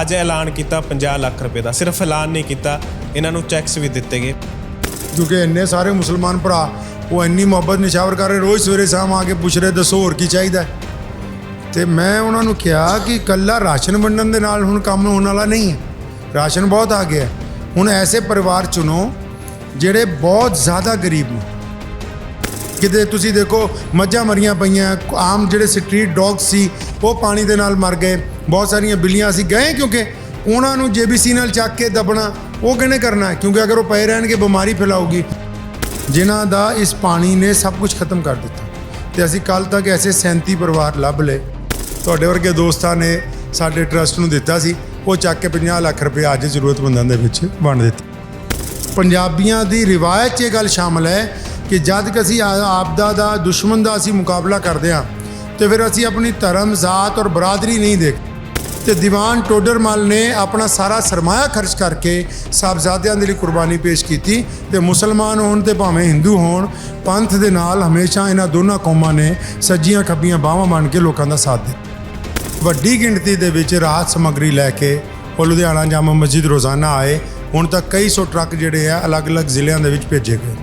ਅੱਜ ਐਲਾਨ ਕੀਤਾ 50 ਲੱਖ ਰੁਪਏ ਦਾ। ਸਿਰਫ ਐਲਾਨ ਨਹੀਂ ਕੀਤਾ, ਇਹਨਾਂ ਨੂੰ ਚੈੱਕਸ ਵੀ ਦਿੱਤੇ ਗਏ। ਕਿਉਂਕਿ ਇੰਨੇ ਸਾਰੇ ਮੁਸਲਮਾਨ ਭਰਾ, ਉਹ ਇੰਨੀ ਮੁਹੱਬਤ ਨਿਸ਼ਾਵਰ ਕਰ ਰਹੇ, ਰੋਜ਼ ਸਵੇਰੇ ਸ਼ਾਮ ਆ ਕੇ ਪੁੱਛ ਰਹੇ, ਦੱਸੋ ਹੋਰ ਕੀ ਚਾਹੀਦਾ ਹੈ? ਤੇ ਮੈਂ ਉਹਨਾਂ ਨੂੰ ਕਿਹਾ ਕਿ ਕੱਲਾ ਰਾਸ਼ਨ ਵੰਡਣ ਦੇ ਨਾਲ ਹੁਣ ਕੰਮ ਹੋਣ ਵਾਲਾ ਨਹੀਂ ਹੈ। ਰਾਸ਼ਨ ਬਹੁਤ ਆ ਗਿਆ ਹੁਣ ਐਸੇ ਪਰਿਵਾਰ ਚੁਣੋ ਜਿਹੜੇ ਬਹੁਤ ਜ਼ਿਆਦਾ ਗਰੀਬ ਨੇ। ਕਿਤੇ ਤੁਸੀਂ ਦੇਖੋ ਮੱਝਾਂ ਮਰੀਆਂ ਪਈਆਂ, ਆਮ ਜਿਹੜੇ ਸਟਰੀਟ ਡੌਗ ਸੀ, ਉਹ ਪਾਣੀ ਦੇ ਨਾਲ ਮਰ ਗਏ। ਬਹੁਤ ਸਾਰੀਆਂ ਬਿੱਲੀਆਂ ਅਸੀਂ ਗਏ ਕਿਉਂਕਿ ਉਹਨਾਂ ਨੂੰ ਜੇਬੀਸੀ ਨਾਲ ਚੱਕ ਕੇ ਦਬਣਾ, ਉਹ ਕਿਹਨੇ ਕਰਨਾ? ਕਿਉਂਕਿ ਅਗਰ ਉਹ ਪਏ ਰਹਿਣਗੇ, ਬਿਮਾਰੀ ਫੈਲਾਊਗੀ। ਜਿਨ੍ਹਾਂ ਦਾ ਇਸ ਪਾਣੀ ਨੇ ਸਭ ਕੁਝ ਖਤਮ ਕਰ ਦਿੱਤਾ। ਤੇ ਅਸੀਂ ਕੱਲ ਤੱਕ ਐਸੇ 37 ਪਰਿਵਾਰ ਲੱਭ ਲਏ। ਤੁਹਾਡੇ ਵਰਗੇ ਦੋਸਤਾਂ ਨੇ ਸਾਡੇ ਟਰਸਟ ਨੂੰ ਦਿੱਤਾ ਸੀ। ਉਹ ਚੱਕ ਕੇ 50 ਲੱਖ ਰੁਪਏ ਅੱਜ ਜ਼ਰੂਰਤਮੰਦਾਂ ਦੇ ਵਿੱਚ ਵੰਡ ਦਿੱਤੇ। ਪੰਜਾਬੀਆਂ ਦੀ ਰਿਵਾਇਤ 'ਚ ਇਹ ਗੱਲ ਸ਼ਾਮਲ ਹੈ ਕਿ ਜਦ ਕਿ ਅਸੀਂ ਆਪਦਾ ਦਾ, ਦੁਸ਼ਮਣ ਦਾ ਅਸੀਂ ਮੁਕਾਬਲਾ ਕਰਦੇ ਹਾਂ, ਤੇ ਫਿਰ ਅਸੀਂ ਆਪਣੀ ਧਰਮ, ਜ਼ਾਤ ਔਰ ਬਰਾਦਰੀ ਨਹੀਂ ਦੇਖ ਤੇ ਦੀਵਾਨ ਟੋਡਰਮਲ ਨੇ ਆਪਣਾ ਸਾਰਾ ਸਰਮਾਇਆ ਖਰਚ ਕਰਕੇ ਸਾਹਿਬਜ਼ਾਦਿਆਂ ਦੇ ਲਈ ਕੁਰਬਾਨੀ ਪੇਸ਼ ਕੀਤੀ ਤੇ ਮੁਸਲਮਾਨ ਹੋਣ ਤੇ ਭਾਵੇਂ ਹਿੰਦੂ ਹੋਣ, ਪੰਥ ਦੇ ਨਾਲ ਹਮੇਸ਼ਾ ਇਹਨਾਂ ਦੋਨਾਂ ਕੌਮਾਂ ਨੇ ਸੱਜੀਆਂ ਖੱਬੀਆਂ ਬਾਹਾਂ ਬਣ ਕੇ ਲੋਕਾਂ ਦਾ ਸਾਥ ਦਿੱਤਾ। ਵੱਡੀ ਗਿਣਤੀ ਦੇ ਵਿੱਚ ਰਾਹਤ ਸਮੱਗਰੀ ਲੈ ਕੇ ਉਹ ਲੁਧਿਆਣਾ ਜਾਮਾ ਮਸਜਿਦ ਰੋਜ਼ਾਨਾ ਆਏ, ਹੁਣ ਤੱਕ ਕਈ ਸੌ ਟਰੱਕ ਜਿਹੜੇ ਆ ਅਲੱਗ-ਅਲੱਗ ਜ਼ਿਲ੍ਹਿਆਂ ਦੇ ਵਿੱਚ ਭੇਜੇ ਗਏ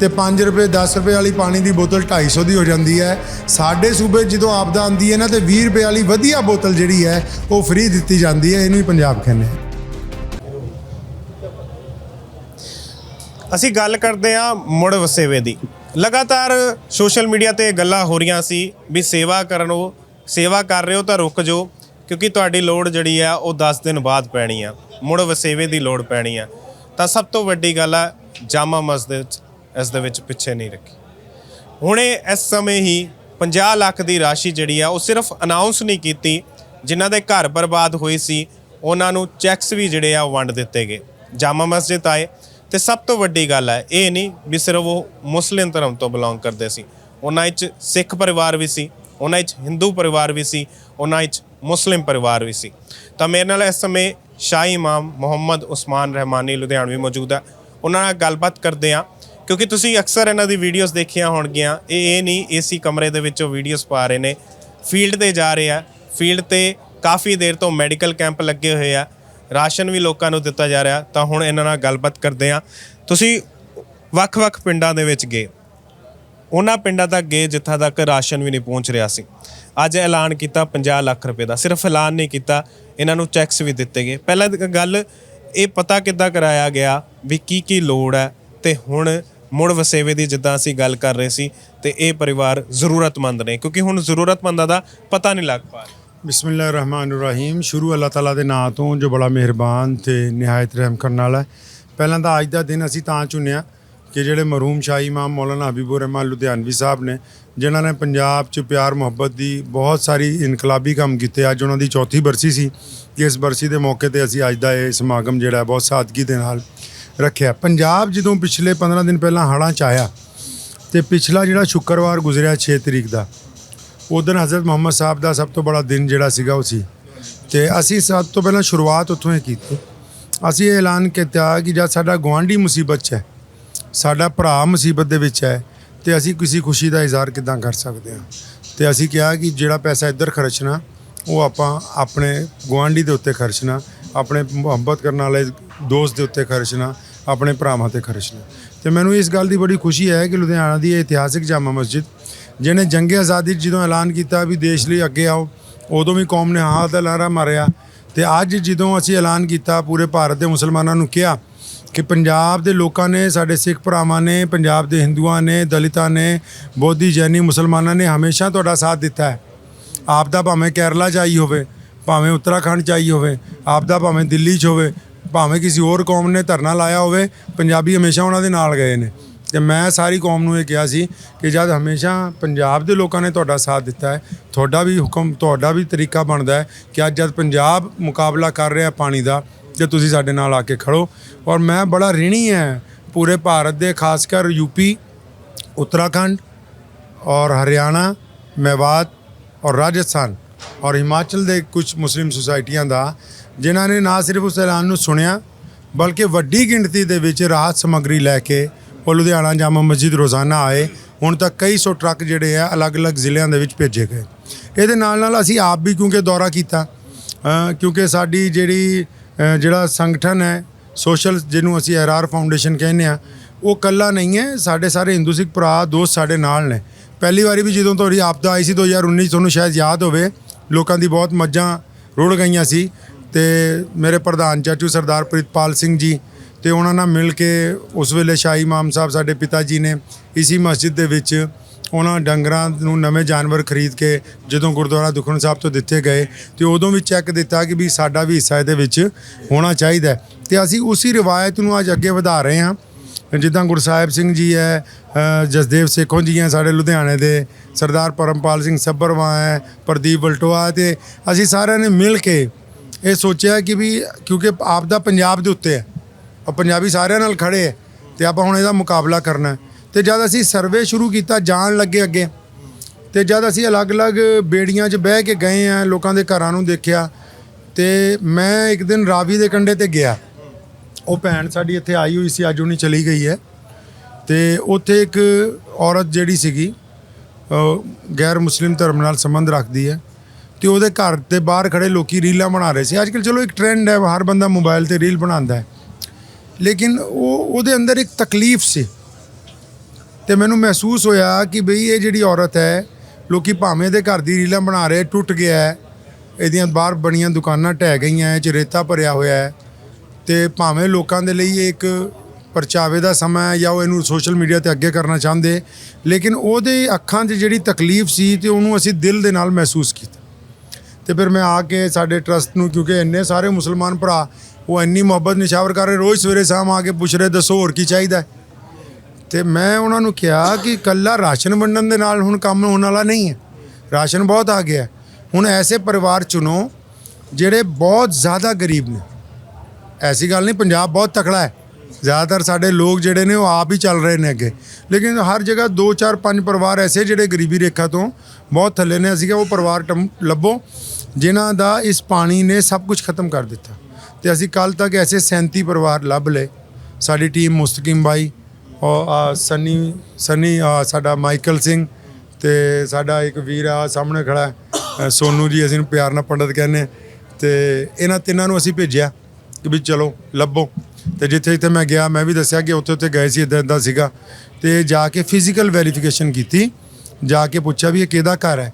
ਤੇ 5 ਰੁਪਏ 10 ਰੁਪਏ ਵਾਲੀ ਪਾਣੀ ਦੀ ਬੋਤਲ 250 ਦੀ ਹੋ ਜਾਂਦੀ ਹੈ। ਸਾਡੇ ਸੂਬੇ ਜਦੋਂ ਆਪਦਾ ਆਉਂਦੀ ਹੈ ਨਾ, ਤੇ 20 ਰੁਪਏ ਵਾਲੀ ਵਧੀਆ ਬੋਤਲ ਜਿਹੜੀ ਹੈ, ਉਹ ਫ੍ਰੀ ਦਿੱਤੀ ਜਾਂਦੀ ਹੈ। ਇਹਨੂੰ ਹੀ ਪੰਜਾਬ ਕਹਿੰਦੇ ਆ ਅਸੀਂ ਗੱਲ ਕਰਦੇ ਹਾਂ ਮੁੜ ਵਸੇਵੇ ਦੀ। ਲਗਾਤਾਰ ਸੋਸ਼ਲ ਮੀਡੀਆ ਤੇ ਗੱਲਾਂ ਹੋ ਰਹੀਆਂ ਸੀ ਵੀ ਸੇਵਾ ਕਰਨੋ, ਸੇਵਾ ਕਰ ਰਹੇ ਹੋ ਤਾਂ ਰੁਕ ਜਾਓ, ਕਿਉਂਕਿ ਤੁਹਾਡੀ ਲੋੜ ਜਿਹੜੀ ਆ ਉਹ 10 ਦਿਨ ਬਾਅਦ ਪੈਣੀ ਆ। ਮੁੜ ਵਸੇਵੇ ਦੀ ਲੋੜ ਪੈਣੀ ਆ। ਤਾਂ ਸਭ ਤੋਂ ਵੱਡੀ ਗੱਲ ਆ ਜਾਮਾ ਮਸਜਿਦ ਇਸ ਦੇ ਵਿੱਚ ਪਿੱਛੇ ਨਹੀਂ ਰੱਖੀ। ਹੁਣੇ ਇਸ ਸਮੇਂ ਹੀ 50 ਲੱਖ ਦੀ ਰਾਸ਼ੀ ਜਿਹੜੀ ਆ, ਉਹ ਸਿਰਫ ਅਨਾਉਂਸ ਨਹੀਂ ਕੀਤੀ, ਜਿਨ੍ਹਾਂ ਦੇ ਘਰ ਬਰਬਾਦ ਹੋਏ ਸੀ, ਉਹਨਾਂ ਨੂੰ ਚੈੱਕਸ ਵੀ ਜਿਹੜੇ ਆ, ਉਹ ਵੰਡ ਦਿੱਤੇ ਗਏ। ਜਾਮਾ ਮਸਜਿਦ ਆਏ, ਤੇ ਸਭ ਤੋਂ ਵੱਡੀ ਗੱਲ ਹੈ ਇਹ ਨਹੀਂ ਵੀ ਸਿਰਫ ਉਹ ਮੁਸਲਿਮ ਧਰਮ ਤੋਂ ਬਿਲੋਂਗ ਕਰਦੇ ਸੀ। ਉਹਨਾਂ ਵਿੱਚ ਸਿੱਖ ਪਰਿਵਾਰ ਵੀ ਸੀ, ਉਹਨਾਂ ਵਿੱਚ ਹਿੰਦੂ ਪਰਿਵਾਰ ਵੀ ਸੀ, ਉਹਨਾਂ ਵਿੱਚ ਮੁਸਲਿਮ ਪਰਿਵਾਰ ਵੀ ਸੀ। ਤਾਂ ਮੇਰੇ ਨਾਲ ਇਸ ਸਮੇਂ ਸ਼ਾਹੀ ਇਮਾਮ ਮੁਹੰਮਦ ਉਸਮਾਨ ਰਹਿਮਾਨੀ ਲੁਧਿਆਣਵੀ ਮੌਜੂਦ ਹੈ ਉਹਨਾਂ ਨਾਲ ਗੱਲਬਾਤ ਕਰਦੇ ਹਾਂ, ਕਿਉਂਕਿ ਤੁਸੀਂ ਅਕਸਰ ਇਹਨਾਂ ਦੀ ਵੀਡੀਓਜ਼ ਦੇਖੀਆਂ ਹੋਣਗੀਆਂ। ਇਹ ਇਹ ਨਹੀਂ ਏਸੀ ਕਮਰੇ ਦੇ ਵਿੱਚੋਂ ਵੀਡੀਓਜ਼ ਪਾ ਰਹੇ ਨੇ। ਫੀਲਡ ਤੇ ਜਾ ਰਹੇ ਆ। ਫੀਲਡ ਤੇ ਕਾਫੀ ਦੇਰ ਤੋਂ ਮੈਡੀਕਲ ਕੈਂਪ ਲੱਗੇ ਹੋਏ ਆ। ਰਾਸ਼ਨ ਵੀ ਲੋਕਾਂ ਨੂੰ ਦਿੱਤਾ ਜਾ ਰਿਹਾ, ਤਾਂ ਹੁਣ ਇਹਨਾਂ ਨਾਲ ਗੱਲਬਾਤ ਕਰਦੇ ਆ ਤੁਸੀਂ ਵੱਖ-ਵੱਖ ਪਿੰਡਾਂ ਦੇ ਵਿੱਚ ਗਏ। ਉਹਨਾਂ ਪਿੰਡਾਂ ਤੱਕ ਗਏ ਜਿੱਥਾਂ ਤੱਕ ਰਾਸ਼ਨ ਵੀ ਨਹੀਂ ਪਹੁੰਚ ਰਿਹਾ ਸੀ। ਅੱਜ ਐਲਾਨ ਕੀਤਾ 50 ਲੱਖ ਰੁਪਏ ਦਾ। ਸਿਰਫ ਐਲਾਨ ਨਹੀਂ ਕੀਤਾ, ਇਹਨਾਂ ਨੂੰ ਚੈੱਕਸ ਵੀ ਦਿੱਤੇ ਗਏ। ਪਹਿਲਾਂ ਗੱਲ ਇਹ ਪਤਾ ਕਿੱਦਾਂ ਕਰਾਇਆ ਗਿਆ ਵੀ ਕੀ ਕੀ ਲੋੜ ਹੈ ਤੇ ਹੁਣ ਮੁੜ ਵਸੇਵੇ ਦੀ ਜਿੱਦਾਂ ਅਸੀਂ ਗੱਲ ਕਰ ਰਹੇ ਸੀ ਤੇ ਇਹ ਪਰਿਵਾਰ ਜ਼ਰੂਰਤਮੰਦ ਨੇ, ਕਿਉਂਕਿ ਹੁਣ ਜ਼ਰੂਰਤਮੰਦਾਂ ਦਾ ਪਤਾ ਨਹੀਂ ਲੱਗ ਪਾ ਰਿਹਾ। ਰਹੀਮ ਸ਼ੁਰੂ ਅੱਲਾਹ ਤਾਲਾ ਦੇ ਨਾਂ ਤੋਂ ਜੋ ਬੜਾ ਮਿਹਰਬਾਨ ਤੇ ਨਿਹਾਇਤ ਰਹਿਮ ਕਰਨ ਵਾਲਾ ਹੈ। ਪਹਿਲਾਂ ਤਾਂ ਅੱਜ ਦਾ ਦਿਨ ਅਸੀਂ ਤਾਂ ਚੁਣਿਆ ਕਿ ਜਿਹੜੇ ਮਰਹੂਮ ਸ਼ਾਹੀ ਇਮਾਮ ਮੌਲਾਨਾ ਹਬੀਬੁਰ ਰਹਿਮਾਨ ਲੁਧਿਆਣਵੀ ਸਾਹਿਬ ਨੇ ਜਿਨ੍ਹਾਂ ਨੇ ਪੰਜਾਬ 'ਚ ਪਿਆਰ, ਮੁਹੱਬਤ ਦੀ ਬਹੁਤ ਸਾਰੀ ਇਨਕਲਾਬੀ ਕੰਮ ਕੀਤੇ। ਅੱਜ ਉਹਨਾਂ ਦੀ ਚੌਥੀ ਬਰਸੀ ਸੀ। ਇਸ ਬਰਸੀ ਦੇ ਮੌਕੇ ਤੇ ਅਸੀਂ ਅੱਜ ਦਾ ਇਹ ਸਮਾਗਮ ਜਿਹੜਾ ਬਹੁਤ ਸਾਦਗੀ ਦੇ ਨਾਲ ਰੱਖਿਆ। ਪੰਜਾਬ ਜਦੋਂ ਪਿਛਲੇ 15 ਦਿਨ ਪਹਿਲਾਂ ਹੜ੍ਹਾਂ 'ਚ ਆਇਆ ਤੇ ਪਿਛਲਾ ਜਿਹੜਾ ਸ਼ੁੱਕਰਵਾਰ ਗੁਜ਼ਰਿਆ 6 ਤਰੀਕ ਦਾ ਉਦੋਂ ਹਜ਼ਰਤ ਮੁਹੰਮਦ ਸਾਹਿਬ ਦਾ ਸਭ ਤੋਂ ਬੜਾ ਦਿਨ ਜਿਹੜਾ ਸੀਗਾ ਉਹ ਸੀ। ਤੇ ਅਸੀਂ ਸਭ ਤੋਂ ਪਹਿਲਾਂ ਸ਼ੁਰੂਆਤ ਉੱਥੋਂ ਹੀ ਕੀਤੀ। ਅਸੀਂ ਇਹ ਐਲਾਨ ਕੀਤਾ ਕਿ ਜਦ ਸਾਡਾ ਗਵਾਂਢੀ ਮੁਸੀਬਤ 'ਚ ਹੈ, ਸਾਡਾ ਭਰਾ ਮੁਸੀਬਤ ਦੇ ਵਿੱਚ ਹੈ ਤੇ ਅਸੀਂ ਕਿਸੇ ਖੁਸ਼ੀ ਦਾ ਇਜ਼ਹਾਰ ਕਿਦਾਂ ਕਰ ਸਕਦੇ ਹਾਂ? ਤੇ ਅਸੀਂ ਕਿਹਾ ਕਿ ਜਿਹੜਾ ਪੈਸਾ ਇੱਧਰ ਖਰਚਣਾ, ਉਹ ਆਪਾਂ ਆਪਣੇ ਗਵਾਂਢੀ ਦੇ ਉੱਤੇ ਖਰਚਣਾ, ਆਪਣੇ ਮੁਹੱਬਤ ਕਰਨ ਵਾਲੇ ਦੋਸਤ ਦੇ ਉੱਤੇ ਖਰਚਣਾ, ਆਪਣੇ ਭਰਾਵਾਂ ਤੇ ਖਰਚਣਾ। ਤੇ ਮੈਨੂੰ ਇਸ ਗੱਲ ਦੀ ਬੜੀ ਖੁਸ਼ੀ ਹੈ ਕਿ ਲੁਧਿਆਣਾ ਦੀ ਇਹ ਇਤਿਹਾਸਿਕ ਜਾਮਾ ਮਸਜਿਦ, ਜਿਹਨੇ ਜੰਗੇ ਆਜ਼ਾਦੀ 'ਚ ਜਦੋਂ ਐਲਾਨ ਕੀਤਾ ਵੀ ਦੇਸ਼ ਲਈ ਅੱਗੇ ਆਓ, ਉਦੋਂ ਵੀ ਕੌਮ ਨੇ ਹਾਂ ਦਾ ਲਾਰਾ ਮਾਰਿਆ। ਤੇ ਅੱਜ ਜਦੋਂ ਅਸੀਂ ਐਲਾਨ ਕੀਤਾ, ਪੂਰੇ ਭਾਰਤ ਦੇ ਮੁਸਲਮਾਨਾਂ ਨੂੰ ਕਿਹਾ ਕਿ ਪੰਜਾਬ ਦੇ ਲੋਕਾਂ ਨੇ, ਸਾਡੇ ਸਿੱਖ ਭਰਾਵਾਂ ਨੇ, ਪੰਜਾਬ ਦੇ ਹਿੰਦੂਆਂ ਨੇ, ਦਲਿਤਾਂ ਨੇ, ਬੋਧੀ, ਜੈਨੀ, ਮੁਸਲਮਾਨਾਂ ਨੇ ਹਮੇਸ਼ਾ ਤੁਹਾਡਾ ਸਾਥ ਦਿੱਤਾ ਹੈ। ਆਪ ਦਾ ਭਾਵੇਂ ਕੇਰਲਾ ਚ ਆਈ ਹੋਵੇ, ਭਾਵੇਂ ਉੱਤਰਾਖੰਡ ਚ ਆਈ ਹੋਵੇ, ਆਪ ਦਾ ਭਾਵੇਂ ਦਿੱਲੀ ਚ ਹੋਵੇ, ਭਾਵੇਂ ਕਿਸੇ ਹੋਰ ਕੌਮ ਨੇ ਧਰਨਾ ਲਾਇਆ ਹੋਵੇ, ਪੰਜਾਬੀ ਹਮੇਸ਼ਾ ਉਹਨਾਂ ਦੇ ਨਾਲ ਗਏ ਨੇ। ਤੇ ਮੈਂ ਸਾਰੀ ਕੌਮ ਨੂੰ ਇਹ ਕਿਹਾ ਸੀ ਕਿ ਜਦ ਹਮੇਸ਼ਾ ਪੰਜਾਬ ਦੇ ਲੋਕਾਂ ਨੇ ਤੁਹਾਡਾ ਸਾਥ ਦਿੱਤਾ ਹੈ, ਤੁਹਾਡਾ ਵੀ ਹੁਕਮ, ਤੁਹਾਡਾ ਵੀ ਤਰੀਕਾ ਬਣਦਾ ਹੈ ਕਿ ਅੱਜ ਜਦ ਪੰਜਾਬ ਮੁਕਾਬਲਾ ਕਰ ਰਿਹਾ ਪਾਣੀ ਦਾ ਤੇ ਤੁਸੀਂ ਸਾਡੇ ਨਾਲ ਆ ਕੇ ਖੜੋ। ਔਰ ਮੈਂ ਬੜਾ ਰਿਣੀ ਹੈ ਪੂਰੇ ਭਾਰਤ ਦੇ, ਖਾਸ ਕਰ ਯੂਪੀ ਉੱਤਰਾਖੰਡ ਔਰ ਹਰਿਆਣਾ, ਮੇਵਾਤ ਔਰ ਰਾਜਸਥਾਨ ਔਰ ਹਿਮਾਚਲ ਦੇ ਕੁਝ ਮੁਸਲਿਮ ਸੁਸਾਇਟੀਆਂ ਦਾ, ਜਿਨ੍ਹਾਂ ਨੇ ਨਾ ਸਿਰਫ ਉਸ ਐਲਾਨ ਨੂੰ ਸੁਣਿਆ, ਬਲਕਿ ਵੱਡੀ ਗਿਣਤੀ ਦੇ ਵਿੱਚ ਰਾਹਤ ਸਮੱਗਰੀ ਲੈ ਕੇ ਉਹ ਲੁਧਿਆਣਾ ਜਾਮਾ ਮਸਜਿਦ ਰੋਜ਼ਾਨਾ ਆਏ। ਹੁਣ ਤੱਕ ਕਈ ਸੌ ਟਰੱਕ ਜਿਹੜੇ ਆ, ਅਲੱਗ-ਅਲੱਗ ਜ਼ਿਲ੍ਹਿਆਂ ਦੇ ਵਿੱਚ ਭੇਜੇ ਗਏ। ਇਹਦੇ ਨਾਲ ਨਾਲ ਅਸੀਂ ਆਪ ਵੀ ਕਿਉਂਕਿ ਦੌਰਾ ਕੀਤਾ ਕਿਉਂਕਿ ਸਾਡੀ ਜਿਹੜੀ ਜਿਹੜਾ ਸੰਗਠਨ ਹੈ ਸੋਸ਼ਲ ਜਿਹਨੂੰ ਅਸੀਂ ਆਰ ਫਾਊਂਡੇਸ਼ਨ ਕਹਿੰਦੇ ਆ ਉਹ ਕੱਲਾ ਨਹੀਂ ਹੈ, ਸਾਡੇ ਸਾਰੇ ਹਿੰਦੂ ਸਿੱਖ ਭਰਾ, ਦੋਸਤ ਸਾਡੇ ਨਾਲ ਨੇ। ਪਹਿਲੀ ਵਾਰੀ ਵੀ ਜਦੋਂ ਤੁਹਾਡੀ ਆਪਦਾ ਆਈ ਸੀ 2019 ਤੁਹਾਨੂੰ ਸ਼ਾਇਦ ਯਾਦ ਹੋਵੇ, ਲੋਕਾਂ ਦੀ ਬਹੁਤ ਮੱਝਾਂ ਰੁੜ ਗਈਆਂ ਸੀ ਤੇ ਮੇਰੇ ਪ੍ਰਧਾਨ ਚਾਚੂ ਸਰਦਾਰ ਪ੍ਰਿਤਪਾਲ ਸਿੰਘ ਜੀ ਤੇ ਉਹਨਾਂ ਨਾਲ ਮਿਲ ਕੇ ਉਸ ਵੇਲੇ ਸ਼ਾਹੀ ਇਮਾਮ ਸਾਹਿਬ ਸਾਡੇ ਪਿਤਾ ਜੀ ਨੇ, ਇਸੀ ਮਸਜਿਦ ਦੇ ਵਿੱਚ ਉਹਨਾਂ ਡੰਗਰਾਂ ਨੂੰ ਨਵੇਂ ਜਾਨਵਰ ਖਰੀਦ ਕੇ ਜਦੋਂ ਗੁਰਦੁਆਰਾ ਦੁਖਨ ਸਾਹਿਬ ਤੋਂ ਦਿੱਤੇ ਗਏ ਤੇ ਉਦੋਂ ਵੀ ਚੈੱਕ ਦਿੱਤਾ ਕਿ ਵੀ ਸਾਡਾ ਵੀ ਹਿੱਸਾ ਇਹਦੇ ਵਿੱਚ ਹੋਣਾ ਚਾਹੀਦਾ ਹੈ। ਤੇ ਅਸੀਂ ਉਸੇ ਰਿਵਾਇਤ ਨੂੰ ਅੱਜ ਅੱਗੇ ਵਧਾ ਰਹੇ ਹਾਂ ਜਿੱਦਾਂ ਗੁਰਸਾਹਿਬ ਸਿੰਘ ਜੀ ਹੈ ਜਸਦੇਵ ਸੇਖੋਂ ਜੀ ਹੈ ਸਾਡੇ ਲੁਧਿਆਣੇ ਦੇ, ਸਰਦਾਰ ਪਰਮਪਾਲ ਸਿੰਘ ਸੱਭਰਵਾ ਹੈ, ਪ੍ਰਦੀਪ ਬਲਟੋਆ ਤੇ ਅਸੀਂ ਸਾਰਿਆਂ ਨੇ ਮਿਲ ਕੇ ਇਹ ਸੋਚਿਆ ਕਿ ਵੀ ਕਿਉਂਕਿ ਆਪ ਦਾ ਪੰਜਾਬ ਦੇ ਉੱਤੇ ਹੈ ਔਰ ਪੰਜਾਬੀ ਸਾਰਿਆਂ ਨਾਲ ਖੜੇ ਹੈ ਤੇ ਆਪਾਂ ਹੁਣ ਇਹਦਾ ਮੁਕਾਬਲਾ ਕਰਨਾ ਹੈ। ਤੇ ਜਦ ਅਸੀਂ ਸਰਵੇ ਸ਼ੁਰੂ ਕੀਤਾ, ਜਾਣ ਲੱਗੇ ਅੱਗੇ, ਤੇ ਜਦ ਅਸੀਂ ਅਲੱਗ-ਅਲੱਗ ਬੇੜੀਆਂ 'ਚ ਬਹਿ ਕੇ ਗਏ ਆ, ਲੋਕਾਂ ਦੇ ਘਰਾਂ ਨੂੰ ਦੇਖਿਆ, ਤੇ ਮੈਂ ਇੱਕ ਦਿਨ ਰਾਵੀ ਦੇ ਕੰਢੇ ਤੇ ਗਿਆ। ਉਹ ਭੈਣ ਸਾਡੀ ਇੱਥੇ ਆਈ ਹੋਈ ਸੀ, ਅੱਜ ਉਹਨੀ ਚਲੀ ਗਈ ਹੈ। ਤੇ ਉੱਥੇ ਇੱਕ ਔਰਤ ਜਿਹੜੀ ਸੀਗੀ ਗੈਰ ਮੁਸਲਿਮ ਧਰਮ ਨਾਲ ਸੰਬੰਧ ਰੱਖਦੀ ਹੈ, ਤੇ ਉਹਦੇ ਘਰ ਦੇ ਬਾਹਰ ਖੜੇ ਲੋਕੀ ਰੀਲਾਂ ਬਣਾ ਰਹੇ ਸੀ। ਅੱਜਕੱਲ ਚਲੋ ਇੱਕ ਟ੍ਰੈਂਡ ਹੈ, ਹਰ ਬੰਦਾ ਮੋਬਾਈਲ ਤੇ ਰੀਲ ਬਣਾਉਂਦਾ ਹੈ। ਲੇਕਿਨ ਉਹ, ਉਹਦੇ ਅੰਦਰ ਇੱਕ ਤਕਲੀਫ ਸੀ। ਤੇ ਮੈਨੂੰ ਮਹਿਸੂਸ ਹੋਇਆ ਕਿ ਬਈ ਇਹ ਜਿਹੜੀ ਔਰਤ ਹੈ, ਲੋਕੀ ਭਾਵੇਂ ਦੇ ਘਰ ਦੀ ਰੀਲਾਂ ਬਣਾ ਰਹੇ, ਟੁੱਟ ਗਿਆ ਹੈ, ਇਹਦੀਆਂ ਬਾਹਰ ਬਣੀਆਂ ਦੁਕਾਨਾਂ ਢਹਿ ਗਈਆਂ ਇਹ ਚ ਰੇਤਾ ਭਰਿਆ ਹੋਇਆ ਹੈ, ਤੇ ਭਾਵੇਂ ਲੋਕਾਂ ਦੇ ਲਈ ਇਹ ਇੱਕ ਪਰਚਾਵੇ ਦਾ ਸਮਾਂ ਹੈ ਜਾਂ ਉਹ ਇਹਨੂੰ ਸੋਸ਼ਲ ਮੀਡੀਆ ਤੇ ਅੱਗੇ ਕਰਨਾ ਚਾਹੁੰਦੇ, ਲੇਕਿਨ ਉਹਦੇ ਅੱਖਾਂ 'ਚ ਜਿਹੜੀ ਤਕਲੀਫ ਸੀ ਤੇ ਉਹਨੂੰ ਅਸੀਂ ਦਿਲ ਦੇ ਨਾਲ ਮਹਿਸੂਸ ਕੀਤਾ ਤੇ ਫਿਰ ਮੈਂ ਆ ਕੇ ਸਾਡੇ ਟਰਸਟ ਨੂੰ, ਕਿਉਂਕਿ ਇੰਨੇ ਸਾਰੇ ਮੁਸਲਮਾਨ ਭਰਾ, ਉਹ ਇੰਨੀ ਮੁਹੱਬਤ ਨਿਸ਼ਾਵਰ ਕਰ ਰਹੇ, ਰੋਜ਼ ਸਵੇਰੇ ਸ਼ਾਮ ਆ ਕੇ ਪੁੱਛ ਰਹੇ, ਦੱਸੋ ਹੋਰ ਕੀ ਚਾਹੀਦਾ ਹੈ? ਤੇ ਮੈਂ ਉਹਨਾਂ ਨੂੰ ਕਿਹਾ ਕਿ ਕੱਲਾ ਰਾਸ਼ਨ ਵੰਡਣ ਦੇ ਨਾਲ ਹੁਣ ਕੰਮ ਹੋਣ ਵਾਲਾ ਨਹੀਂ ਹੈ। ਰਾਸ਼ਨ ਬਹੁਤ ਆ ਗਿਆ। ਹੁਣ ਐਸੇ ਪਰਿਵਾਰ ਚੁਣੋ ਜਿਹੜੇ ਬਹੁਤ ਜ਼ਿਆਦਾ ਗਰੀਬ ਨੇ। ਐਸੀ ਗੱਲ ਨਹੀਂ, ਪੰਜਾਬ ਬਹੁਤ ਤਕੜਾ ਹੈ। ਜ਼ਿਆਦਾਤਰ ਸਾਡੇ ਲੋਕ ਜਿਹੜੇ ਨੇ ਉਹ ਆਪ ਹੀ ਚੱਲ ਰਹੇ ਨੇ ਅੱਗੇ। ਲੇਕਿਨ ਹਰ ਜਗ੍ਹਾ 2 4 5 ਪਰਿਵਾਰ ਐਸੇ ਜਿਹੜੇ ਗਰੀਬੀ ਰੇਖਾ ਤੋਂ ਬਹੁਤ ਥੱਲੇ ਨੇ। ਅਸੀਂ ਕਿਹਾ ਉਹ ਪਰਿਵਾਰ ਟਮ- ਲੱਭੋ, ਜਿਨ੍ਹਾਂ ਦਾ ਇਸ ਪਾਣੀ ਨੇ ਸਭ ਕੁਝ ਖਤਮ ਕਰ ਦਿੱਤਾ। ਤੇ ਅਸੀਂ ਕੱਲ ਤੱਕ ਐਸੇ 37 ਪਰਿਵਾਰ ਲੱਭ ਲਏ। ਸਾਡੀ ਟੀਮ ਮੁਸਤਕੀਮ ਬਾਈ ਔਰ ਆਹ ਸਨੀ ਸਨੀ ਸਾਡਾ ਮਾਈਕਲ ਸਿੰਘ ਤੇ ਸਾਡਾ ਇੱਕ ਵੀਰ ਆ ਸਾਹਮਣੇ ਖੜਾ ਹੈ, ਸੋਨੂ ਜੀ ਅਸੀਂ ਨੂੰ ਪਿਆਰ ਨਾਲ ਪੰਡਤ ਕਹਿੰਦੇ ਹਾਂ। ਤੇ ਇਹਨਾਂ ਤਿੰਨਾਂ ਨੂੰ ਅਸੀਂ ਭੇਜਿਆ ਕਿ ਵੀ ਚਲੋ ਲੱਭੋ। ਤੇ ਜਿੱਥੇ ਜਿੱਥੇ ਮੈਂ ਗਿਆ ਮੈਂ ਵੀ ਦੱਸਿਆ ਕਿ ਉੱਥੇ ਉੱਥੇ ਗਏ ਸੀ ਇਦਾਂ ਇਦਾਂ ਸੀਗਾ। ਤੇ ਜਾ ਕੇ ਫਿਜ਼ੀਕਲ ਵੈਰੀਫਿਕੇਸ਼ਨ ਕੀਤੀ। ਜਾ ਕੇ ਪੁੱਛਿਆ ਵੀ ਇਹ ਕਿਹਦਾ ਘਰ ਹੈ?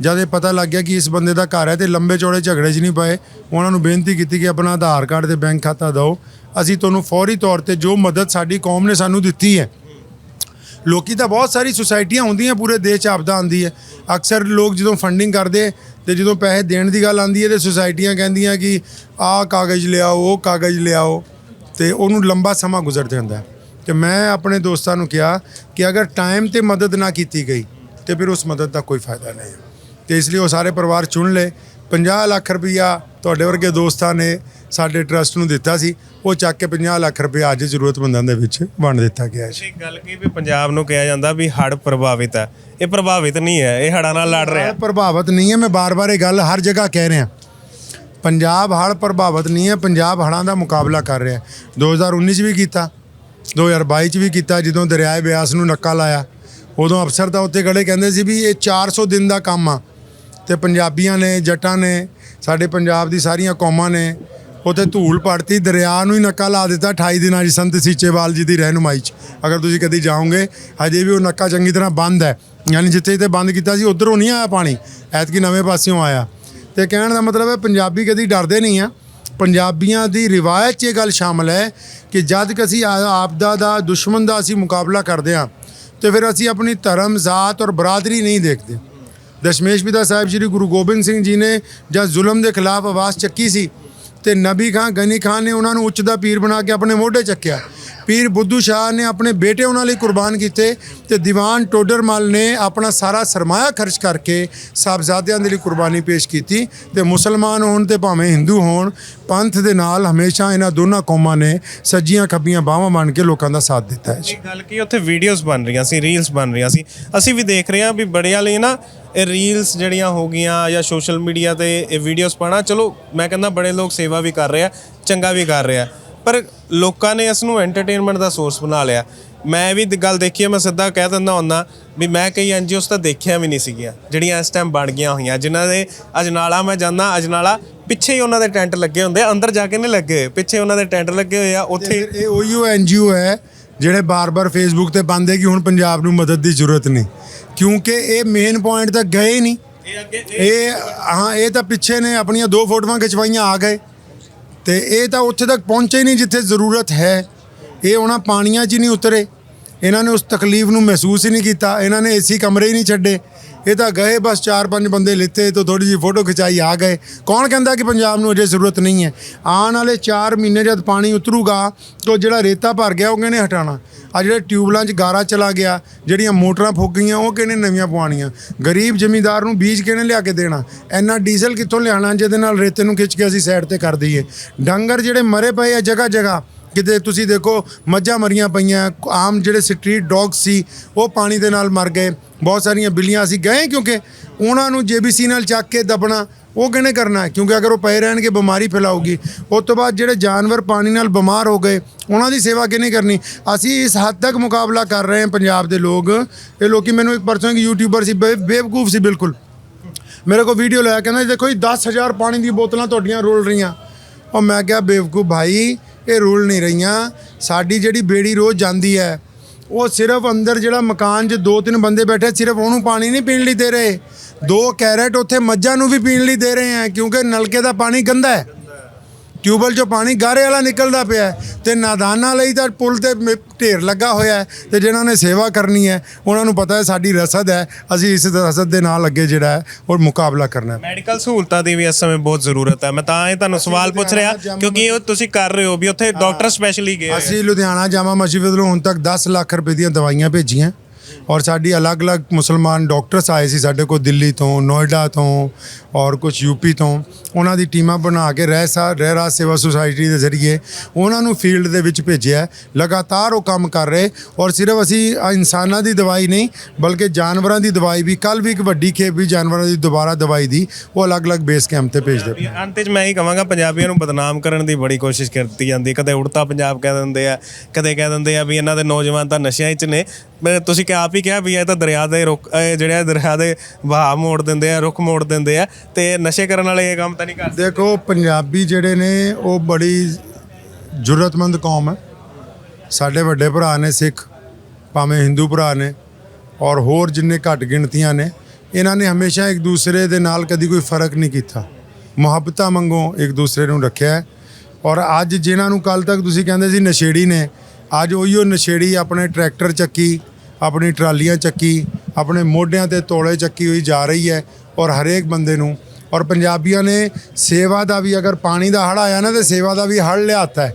ਜਦ ਇਹ ਪਤਾ ਲੱਗ ਗਿਆ ਕਿ ਇਸ ਬੰਦੇ ਦਾ ਘਰ ਹੈ ਤੇ ਲੰਬੇ ਚੌੜੇ ਝਗੜੇ 'ਚ ਨਹੀਂ ਪਏ ਉਹਨਾਂ ਨੂੰ ਬੇਨਤੀ ਕੀਤੀ ਕਿ ਆਪਣਾ ਆਧਾਰ ਕਾਰਡ ਤੇ ਬੈਂਕ ਖਾਤਾ ਦਿਓ। ਅਸੀਂ ਤੁਹਾਨੂੰ ਫੌਰੀ ਤੌਰ ਤੇ ਜੋ ਮਦਦ ਸਾਡੀ ਕੌਮ ਨੇ ਸਾਨੂੰ ਦਿੱਤੀ ਹੈ। ਲੋਕੀ ਤਾਂ ਬਹੁਤ ਸਾਰੀ ਸੁਸਾਇਟੀਆਂ ਹੁੰਦੀਆਂ, ਪੂਰੇ ਦੇਸ਼ 'ਚ ਆਪਦਾ ਆਉਂਦੀ ਹੈ। ਅਕਸਰ ਲੋਕ ਜਦੋਂ ਫੰਡਿੰਗ ਕਰਦੇ ਤੇ ਜਦੋਂ ਪੈਸੇ ਦੇਣ ਦੀ ਗੱਲ ਆਉਂਦੀ ਹੈ ਤੇ ਸੁਸਾਇਟੀਆਂ ਕਹਿੰਦੀਆਂ ਕਿ ਆਹ ਕਾਗਜ਼ ਲਿਆਓ, ਉਹ ਕਾਗਜ਼ ਲਿਆਓ ਤੇ ਉਹਨੂੰ ਲੰਬਾ ਸਮਾਂ ਗੁਜ਼ਰ ਜਾਂਦਾ ਹੈ। ਤੇ ਮੈਂ ਆਪਣੇ ਦੋਸਤਾਂ ਨੂੰ ਕਿਹਾ ਕਿ ਅਗਰ ਟਾਈਮ ਤੇ ਮਦਦ ਨਾ ਕੀਤੀ ਗਈ ਤੇ ਫਿਰ ਉਸ ਮਦਦ ਦਾ ਕੋਈ ਫਾਇਦਾ ਨਹੀਂ ਹੈ। ਤੇ ਇਸ ਲਈ ਉਹ ਸਾਰੇ ਪਰਿਵਾਰ ਚੁਣ ਲਏ। 50 ਲੱਖ ਰੁਪਈਆ ਤੁਹਾਡੇ ਵਰਗੇ ਦੋਸਤਾਂ ਨੇ ਸਾਡੇ ਟਰਸਟ ਨੂੰ ਦਿੱਤਾ ਸੀ ਉਹ ਚੱਕ ਕੇ 50 ਲੱਖ ਰੁਪਈਆ ਅੱਜ ਜ਼ਰੂਰਤਮੰਦਾਂ ਦੇ ਵਿੱਚ ਵੰਡ ਦਿੱਤਾ ਗਿਆ ਹੈ ਤੁਸੀਂ ਗੱਲ ਕੀ ਵੀ ਪੰਜਾਬ ਨੂੰ ਕਿਹਾ ਜਾਂਦਾ ਵੀ ਹੜ੍ਹ ਪ੍ਰਭਾਵਿਤ ਹੈ। ਇਹ ਪ੍ਰਭਾਵਿਤ ਨਹੀਂ ਹੈ ਇਹ ਹੜ੍ਹਾਂ ਨਾਲ ਲੜ ਰਿਹਾ। ਹੜ੍ਹ ਪ੍ਰਭਾਵਿਤ ਨਹੀਂ ਹੈ ਮੈਂ ਬਾਰ-ਬਾਰ ਇਹ ਗੱਲ ਹਰ ਜਗ੍ਹਾ ਕਹਿ ਰਿਹਾ। ਪੰਜਾਬ ਹੜ੍ਹ ਪ੍ਰਭਾਵਿਤ ਨਹੀਂ ਹੈ ਪੰਜਾਬ ਹੜ੍ਹਾਂ ਦਾ ਮੁਕਾਬਲਾ ਕਰ ਰਿਹਾ। ਹੈ 2019 ਚ ਵੀ ਕੀਤਾ 2022 ਚ ਵੀ ਕੀਤਾ ਜਦੋਂ ਦਰਿਆਏ ਬਿਆਸ ਨੂੰ ਨੱਕਾ ਲਾਇਆ। ਉਦੋਂ ਅਫਸਰ ਤਾਂ ਉੱਥੇ ਖੜੇ ਕਹਿੰਦੇ ਸੀ ਵੀ ਇਹ 400 ਦਿਨ ਦਾ ਕੰਮ ਆ। ਤੇ ਪੰਜਾਬੀਆਂ ਨੇ ਜੱਟਾਂ ਨੇ ਸਾਡੇ ਪੰਜਾਬ ਦੀ ਸਾਰੀਆਂ ਕੌਮਾਂ ਨੇ ਉੱਥੇ ਧੂਲ ਪੜਤੀ, ਦਰਿਆ ਨੂੰ ਹੀ ਨੱਕਾ ਲਾ ਦਿੱਤਾ 28 ਦਿਨਾਂ 'ਚ ਸੰਤ ਸੀਚੇਵਾਲ ਜੀ ਦੀ ਰਹਿਨੁਮਾਈ 'ਚ। ਅਗਰ ਤੁਸੀਂ ਕਦੀ ਜਾਓਗੇ, ਹਜੇ ਵੀ ਉਹ ਨੱਕਾ ਚੰਗੀ ਤਰ੍ਹਾਂ ਬੰਦ ਹੈ। ਯਾਨੀ ਜਿੱਥੇ ਜਿੱਥੇ ਬੰਦ ਕੀਤਾ ਸੀ, ਉਧਰੋਂ ਨਹੀਂ ਆਇਆ ਪਾਣੀ। ਐਤਕੀ ਨਵੇਂ ਪਾਸਿਓਂ ਆਇਆ। ਤੇ ਕਹਿਣ ਦਾ ਮਤਲਬ ਹੈ, ਪੰਜਾਬੀ ਕਦੀ ਡਰਦੇ ਨਹੀਂ ਆ। ਪੰਜਾਬੀਆਂ ਦੀ ਰਿਵਾਇਤ 'ਚ ਇਹ ਗੱਲ ਸ਼ਾਮਲ ਹੈ ਕਿ ਜਦ ਅਸੀਂ ਆਪਦਾ ਦਾ, ਦੁਸ਼ਮਣ ਦਾ ਅਸੀਂ ਮੁਕਾਬਲਾ ਕਰਦੇ ਹਾਂ, ਤੇ ਫਿਰ ਅਸੀਂ ਆਪਣੀ ਧਰਮ, ਜ਼ਾਤ ਔਰ ਬਰਾਦਰੀ ਨਹੀਂ ਦੇਖਦੇ। ਦਸ਼ਮੇਸ਼ ਪਿਤਾ ਸਾਹਿਬ ਸ੍ਰੀ ਗੁਰੂ ਗੋਬਿੰਦ ਸਿੰਘ ਜੀ ਨੇ ਜਦ ਜ਼ੁਲਮ ਦੇ ਖਿਲਾਫ ਆਵਾਜ਼ ਚੱਕੀ ਸੀ ਤੇ ਨਬੀ ਖਾਨ ਗਨੀ ਖਾਨ ਨੇ ਉਹਨਾਂ ਨੂੰ ਉੱਚ ਦਾ ਪੀਰ ਬਣਾ ਕੇ ਆਪਣੇ ਮੋਢੇ ਚੱਕਿਆ। ਪੀਰ ਬੁੱਧੂ ਸ਼ਾਹ ਨੇ ਆਪਣੇ ਬੇਟੇ ਉਹਨਾਂ ਲਈ ਕੁਰਬਾਨ ਕੀਤੇ ਤੇ ਦੀਵਾਨ ਟੋਡਰਮਲ ਨੇ ਆਪਣਾ ਸਾਰਾ ਸਰਮਾਇਆ ਖਰਚ ਕਰਕੇ ਸਾਹਿਬਜ਼ਾਦਿਆਂ ਦੇ ਲਈ ਕੁਰਬਾਨੀ ਪੇਸ਼ ਕੀਤੀ ਤੇ ਮੁਸਲਮਾਨ ਹੋਣ ਤੇ ਭਾਵੇਂ ਹਿੰਦੂ ਹੋਣ, ਪੰਥ ਦੇ ਨਾਲ ਹਮੇਸ਼ਾ ਇਹਨਾਂ ਦੋਨਾਂ ਕੌਮਾਂ ਨੇ ਸੱਜੀਆਂ ਖੱਬੀਆਂ ਬਾਹਾਂ ਬਣ ਕੇ ਲੋਕਾਂ ਦਾ ਸਾਥ ਦਿੱਤਾ ਹੈ ਜੀ। ਗੱਲ ਕੀ, ਉੱਥੇ ਵੀਡੀਓਜ਼ ਬਣ ਰਹੀਆਂ ਸੀ ਰੀਲਸ ਬਣ ਰਹੀਆਂ ਸੀ। ਅਸੀਂ ਵੀ ਦੇਖ ਰਹੇ ਹਾਂ ਵੀ ਬੜਿਆਂ ਲਈ ਨਾ ਇਹ ਰੀਲਸ ਜਿਹੜੀਆਂ ਹੋ ਗਈਆਂ ਜਾਂ ਸੋਸ਼ਲ ਮੀਡੀਆ ਤੇ ਇਹ ਵੀਡੀਓਜ਼ ਪਾਣਾ ਚਲੋ ਮੈਂ ਕਹਿੰਦਾ ਬੜੇ ਲੋਕ ਸੇਵਾ ਵੀ ਕਰ ਰਹੇ ਆ, ਚੰਗਾ ਵੀ ਕਰ ਰਹੇ ਆ। ਪਰ ਲੋਕਾਂ ਨੇ ਇਸ ਨੂੰ ਐਂਟਰਟੇਨਮੈਂਟ ਦਾ ਸੋਰਸ ਬਣਾ ਲਿਆ। ਮੈਂ ਵੀ ਗੱਲ ਦੇਖੀ ਹੈ ਮੈਂ ਸਿੱਧਾ ਕਹਿ ਦਿੰਦਾ ਹੁੰਦਾ ਵੀ ਮੈਂ ਕਈ ਐਨਜੀਓਸ ਤਾਂ ਦੇਖਿਆ ਵੀ ਨਹੀਂ ਸੀਗੀਆਂ ਜਿਹੜੀਆਂ ਇਸ ਟਾਈਮ ਬਣ ਗਈਆਂ ਹੋਈਆਂ। ਜਿਨ੍ਹਾਂ ਦੇ ਅਜਨਾਲਾ ਮੈਂ ਜਾਂਦਾ ਅਜਨਾਲਾ ਪਿੱਛੇ ਹੀ ਉਹਨਾਂ ਦੇ ਟੈਂਟ ਲੱਗੇ ਹੁੰਦੇ ਅੰਦਰ ਜਾ ਕੇ ਨਹੀਂ ਲੱਗੇ ਪਿੱਛੇ ਉਹਨਾਂ ਦੇ ਟੈਂਟ ਲੱਗੇ ਹੋਏ ਆ ਉੱਥੇ ਇਹ ਉਹੀਓ ਐਨਜੀਓ ਹੈ ਜਿਹੜੇ ਬਾਰ-ਬਾਰ ਫੇਸਬੁੱਕ ਤੇ ਪਾਉਂਦੇ ਕਿ ਹੁਣ ਪੰਜਾਬ ਨੂੰ ਮਦਦ ਦੀ ਜ਼ਰੂਰਤ ਨਹੀਂ। ਕਿਉਂਕਿ ਇਹ ਮੇਨ ਪੁਆਇੰਟ ਤੱਕ ਗਏ ਨਹੀਂ। ਇਹ ਅੱਗੇ ਇਹ ਹਾਂ ਇਹ ਤਾਂ ਪਿੱਛੇ ਨੇ ਆਪਣੀਆਂ ਦੋ ਫੋਟੋਆਂ ਖਿਚਵਾਈਆਂ ਆ ਗਏ। ਤੇ ਇਹ ਤਾਂ ਉੱਥੇ ਤੱਕ ਪਹੁੰਚੇ ਹੀ ਨਹੀਂ ਜਿੱਥੇ ਜ਼ਰੂਰਤ ਹੈ। ਇਹ ਉਹਨਾਂ ਪਾਣੀਆਂ 'ਚ ਹੀ ਨਹੀਂ ਉਤਰੇ। ਇਹਨਾਂ ਨੇ ਉਸ ਤਕਲੀਫ ਨੂੰ ਮਹਿਸੂਸ ਹੀ ਨਹੀਂ ਕੀਤਾ। ਇਹਨਾਂ ਨੇ ਏਸੀ ਕਮਰੇ ਹੀ ਨਹੀਂ ਛੱਡੇ। ਇਹ ਤਾਂ ਗਏ ਬਸ ਚਾਰ ਪੰਜ ਬੰਦੇ ਲਿੱਤੇ ਤੋਂ ਥੋੜੀ ਜਿਹੀ ਫੋਟੋ ਖਿਚਾਈ, ਆ ਗਏ। ਕੌਣ ਕਹਿੰਦਾ ਕਿ ਪੰਜਾਬ ਨੂੰ ਅਜੇ ਜ਼ਰੂਰਤ ਨਹੀਂ ਹੈ? ਆਉਣ ਵਾਲੇ 4 ਮਹੀਨੇ ਜਦ ਪਾਣੀ ਉਤਰੂਗਾ, ਤਾਂ ਜਿਹੜਾ ਰੇਤਾ ਭਰ ਗਿਆ, ਉਹ ਕਿਹਨੇ ਹਟਾਣਾ ਆ ਜਿਹੜੇ ਟਿਊਬਲਾਂ 'ਚ ਗਾਰਾ ਚਲਾ ਗਿਆ, ਜਿਹੜੀਆਂ ਮੋਟਰਾਂ ਫੁੱਕ ਗਈਆਂ ਉਹ ਕਿਹਨੇ ਨਵੀਆਂ ਪਵਾਉਣੀਆਂ? ਗਰੀਬ ਜ਼ਮੀਂਦਾਰ ਨੂੰ ਬੀਜ ਕਿਹਨੇ ਲਿਆ ਕੇ ਦੇਣਾ? ਇੰਨਾ ਡੀਜ਼ਲ ਕਿੱਥੋਂ ਲਿਆਣਾ ਜਿਹਦੇ ਨਾਲ ਰੇਤੇ ਨੂੰ ਖਿੱਚ ਕੇ ਅਸੀਂ ਸਾਈਡ ਤੇ ਕਰ ਦਈਏ? ਡੰਗਰ ਜਿਹੜੇ ਮਰੇ ਪਏ ਆ ਜਗ੍ਹਾ ਜਗ੍ਹਾ ਕਿਤੇ ਤੁਸੀਂ ਦੇਖੋ ਮੱਝਾਂ ਮਰੀਆਂ ਪਈਆਂ, ਆਮ ਜਿਹੜੇ ਸਟਰੀਟ ਡੌਗ ਸੀ, ਉਹ ਪਾਣੀ ਦੇ ਨਾਲ ਮਰ ਗਏ। ਬਹੁਤ ਸਾਰੀਆਂ ਬਿੱਲੀਆਂ ਅਸੀਂ ਗਏ ਕਿਉਂਕਿ ਉਹਨਾਂ ਨੂੰ ਜੀਬੀਸੀ ਨਾਲ ਚੱਕ ਕੇ ਦਬਣਾ, ਉਹ ਕਿਹਨੇ ਕਰਨਾ? ਕਿਉਂਕਿ ਅਗਰ ਉਹ ਪਏ ਰਹਿਣਗੇ, ਬਿਮਾਰੀ ਫੈਲਾਊਗੀ। ਉਸ ਤੋਂ ਬਾਅਦ ਜਿਹੜੇ ਜਾਨਵਰ ਪਾਣੀ ਨਾਲ ਬਿਮਾਰ ਹੋ ਗਏ, ਉਹਨਾਂ ਦੀ ਸੇਵਾ ਕਿਹਨੇ ਕਰਨੀ? ਅਸੀਂ ਇਸ ਹੱਦ ਤੱਕ ਮੁਕਾਬਲਾ ਕਰ ਰਹੇ ਹਾਂ ਪੰਜਾਬ ਦੇ ਲੋਕ। ਇਹ ਲੋਕੀ ਮੈਨੂੰ ਇੱਕ ਪਰਸਨ ਇੱਕ ਯੂਟਿਊਬਰ ਸੀ, ਬੇ- ਬੇਵਕੂਫ ਸੀ ਬਿਲਕੁਲ। ਮੇਰੇ ਕੋਲ ਵੀਡੀਓ ਲਾਇਆ ਕਹਿੰਦਾ ਜੀ ਦੇਖੋ ਜੀ 10000 ਪਾਣੀ ਦੀ ਬੋਤਲਾਂ ਤੁਹਾਡੀਆਂ ਰੋਲ ਰਹੀਆਂ। ਉਹ ਮੈਂ ਕਿਹਾ, ਬੇਵਕੂਫ ਭਾਈ ਇਹ ਰੂਲ ਨਹੀਂ ਰਹੀਆਂ। ਸਾਡੀ ਜਿਹੜੀ ਬੇੜੀ ਰੋਜ਼ ਜਾਂਦੀ ਹੈ, ਉਹ ਸਿਰਫ ਅੰਦਰ ਜਿਹੜਾ ਮਕਾਨ 'ਚ ਦੋ ਤਿੰਨ ਬੰਦੇ ਬੈਠੇ, ਸਿਰਫ ਉਹਨੂੰ ਪਾਣੀ ਨਹੀਂ ਪੀਣ ਲਈ ਦੇ ਰਹੇ। ਦੋ ਕੈਰਟ ਉੱਥੇ ਮੱਝਾਂ ਨੂੰ ਵੀ ਪੀਣ ਲਈ ਦੇ ਰਹੇ ਹੈ, ਕਿਉਂਕਿ ਨਲਕੇ ਦਾ ਪਾਣੀ ਗੰਦਾ ਹੈ। ਟਿਊਬਲ 'ਚੋਂ ਪਾਣੀ ਗਾਰੇ ਵਾਲਾ ਨਿਕਲਦਾ ਪਿਆ ਤੇ ਨਾਦਾਨਾਂ ਲਈ ਤਾਂ ਪੁਲ ਤੇ ਮ- ਢੇਰ ਲੱਗਾ ਹੋਇਆ ਹੈ ਤੇ ਜਿਨ੍ਹਾਂ ਨੇ ਸੇਵਾ ਕਰਨੀ ਹੈ ਉਹਨਾਂ ਨੂੰ ਪਤਾ ਹੈ ਸਾਡੀ ਰਸਦ ਹੈ ਅਸੀਂ ਇਸ ਰਸਦ ਦੇ ਨਾਲ ਅੱਗੇ ਜਿਹੜਾ ਹੈ ਉਹ ਮੁਕਾਬਲਾ ਕਰਨਾ ਹੈ। ਮੈਡੀਕਲ ਸਹੂਲਤਾਂ ਦੀ ਵੀ ਇਸ ਸਮੇਂ ਬਹੁਤ ਜ਼ਰੂਰਤ ਹੈ। ਮੈਂ ਤਾਂ ਇਹ ਤੁਹਾਨੂੰ ਸਵਾਲ ਪੁੱਛ ਰਿਹਾ ਕਿਉਂਕਿ ਉਹ ਤੁਸੀਂ ਕਰ ਰਹੇ ਹੋ ਵੀ ਉੱਥੇ ਡਾਕਟਰ ਸਪੈਸ਼ਲੀ ਗਏ ਹੋਏ ਆ। ਅਸੀਂ ਲੁਧਿਆਣਾ ਜਾਮਾ ਮਸਜਿਦ ਵੱਲੋਂ ਹੁਣ ਤੱਕ 10 ਲੱਖ ਰੁਪਏ ਦੀਆਂ ਦਵਾਈਆਂ ਭੇਜੀਆਂ। ਔਰ ਸਾਡੀ ਅਲੱਗ-ਅਲੱਗ ਮੁਸਲਮਾਨ ਡਾਕਟਰਸ ਆਏ ਸੀ ਸਾਡੇ ਕੋਲ ਦਿੱਲੀ ਤੋਂ, ਨੋਇਡਾ ਤੋਂ ਔਰ ਕੁਝ ਯੂਪੀ ਤੋਂ। ਉਹਨਾਂ ਦੀ ਟੀਮਾਂ ਬਣਾ ਕੇ ਰਹਿ ਸਾ, ਰਹਿ ਰਾਜ ਸੇਵਾ ਸੁਸਾਇਟੀ ਦੇ ਜ਼ਰੀਏ ਉਹਨਾਂ ਨੂੰ ਫੀਲਡ ਦੇ ਵਿੱਚ ਭੇਜਿਆ। ਲਗਾਤਾਰ ਉਹ ਕੰਮ ਕਰ ਰਹੇ ਔਰ ਸਿਰਫ ਅਸੀਂ ਇਨਸਾਨਾਂ ਦੀ ਦਵਾਈ ਨਹੀਂ, ਬਲਕਿ ਜਾਨਵਰਾਂ ਦੀ ਦਵਾਈ ਵੀ ਕੱਲ ਵੀ ਇੱਕ ਵੱਡੀ ਖੇਪ ਵੀ ਜਾਨਵਰਾਂ ਦੀ ਦੁਬਾਰਾ ਦਵਾਈ ਦੀ, ਉਹ ਅਲੱਗ-ਅਲੱਗ ਬੇਸ ਕੈਂਪ ਤੇ ਭੇਜਦੇ ਪਏ ਅੰਤ ਵਿੱਚ ਮੈਂ ਹੀ ਕਹਾਂਗਾ, ਪੰਜਾਬੀਆਂ ਨੂੰ ਬਦਨਾਮ ਕਰਨ ਦੀ ਬੜੀ ਕੋਸ਼ਿਸ਼ ਕੀਤੀ ਜਾਂਦੀ ਕਦੇ ਉੜਤਾ ਪੰਜਾਬ ਕਹਿ ਦਿੰਦੇ ਆ, ਕਦੇ ਕਹਿ ਦਿੰਦੇ ਆ ਵੀ ਇਹਨਾਂ ਦੇ ਨੌਜਵਾਨ ਤਾਂ ਨਸ਼ਿਆਂ 'ਚ ਨੇ ਮੈਂ ਤੁਸੀਂ ਕਿ ਆਪ ਹੀ ਕਿਹਾ ਵੀ ਇਹ ਤਾਂ ਦਰਿਆ ਦੇ ਰੁੱਖ, ਇਹ ਜਿਹੜੇ ਆ ਦਰਿਆ ਦੇ ਵਹਾਅ ਮੋੜ ਦਿੰਦੇ ਆ, ਰੁੱਖ ਮੋੜ ਦਿੰਦੇ ਆ ਤੇ ਨਸ਼ੇ ਕਰਨ ਵਾਲੇ ਇਹ ਕੰਮ ਤਾਂ ਨਹੀਂ ਕਰਦੇ। ਦੇਖੋ, ਪੰਜਾਬੀ ਜਿਹੜੇ ਨੇ, ਉਹ ਬੜੀ ਜ਼ਰੂਰਤਮੰਦ ਕੌਮ ਹੈ। ਸਾਡੇ ਵੱਡੇ ਭਰਾ ਨੇ ਸਿੱਖ, ਭਾਵੇਂ ਹਿੰਦੂ ਭਰਾ ਨੇ, ਔਰ ਹੋਰ ਜਿੰਨੇ ਘੱਟ ਗਿਣਤੀਆਂ ਨੇ, ਇਹਨਾਂ ਨੇ ਹਮੇਸ਼ਾ ਇੱਕ ਦੂਸਰੇ ਦੇ ਨਾਲ ਕਦੀ ਕੋਈ ਫ਼ਰਕ ਨਹੀਂ ਕੀਤਾ। ਮੁਹੱਬਤਾਂ ਮੰਗੋ ਇੱਕ ਦੂਸਰੇ ਨੂੰ ਰੱਖਿਆ ਔਰ ਅੱਜ ਜਿਨ੍ਹਾਂ ਨੂੰ ਕੱਲ ਤੱਕ ਤੁਸੀਂ ਕਹਿੰਦੇ ਸੀ ਨਸ਼ੇੜੀ ਨੇ ਅੱਜ ਉਹੀਓ ਨਸ਼ੇੜੀ ਆਪਣੇ ਟਰੈਕਟਰ ਚੱਕੀ, ਆਪਣੀ ਟਰਾਲੀਆਂ ਚੱਕੀ, ਆਪਣੇ ਮੋਢਿਆਂ ਤੇ ਤੋਲੇ ਚੱਕੀ ਹੋਈ ਜਾ ਰਹੀ ਹੈ ਔਰ ਹਰੇਕ ਬੰਦੇ ਨੂੰ, ਔਰ ਪੰਜਾਬੀਆਂ ਨੇ ਸੇਵਾ ਦਾ ਵੀ ਅਗਰ ਪਾਣੀ ਦਾ ਹੜ ਆਇਆ ਨਾ ਤੇ ਸੇਵਾ ਦਾ ਵੀ ਹੜ ਲਿਆਤਾ ਹੈ।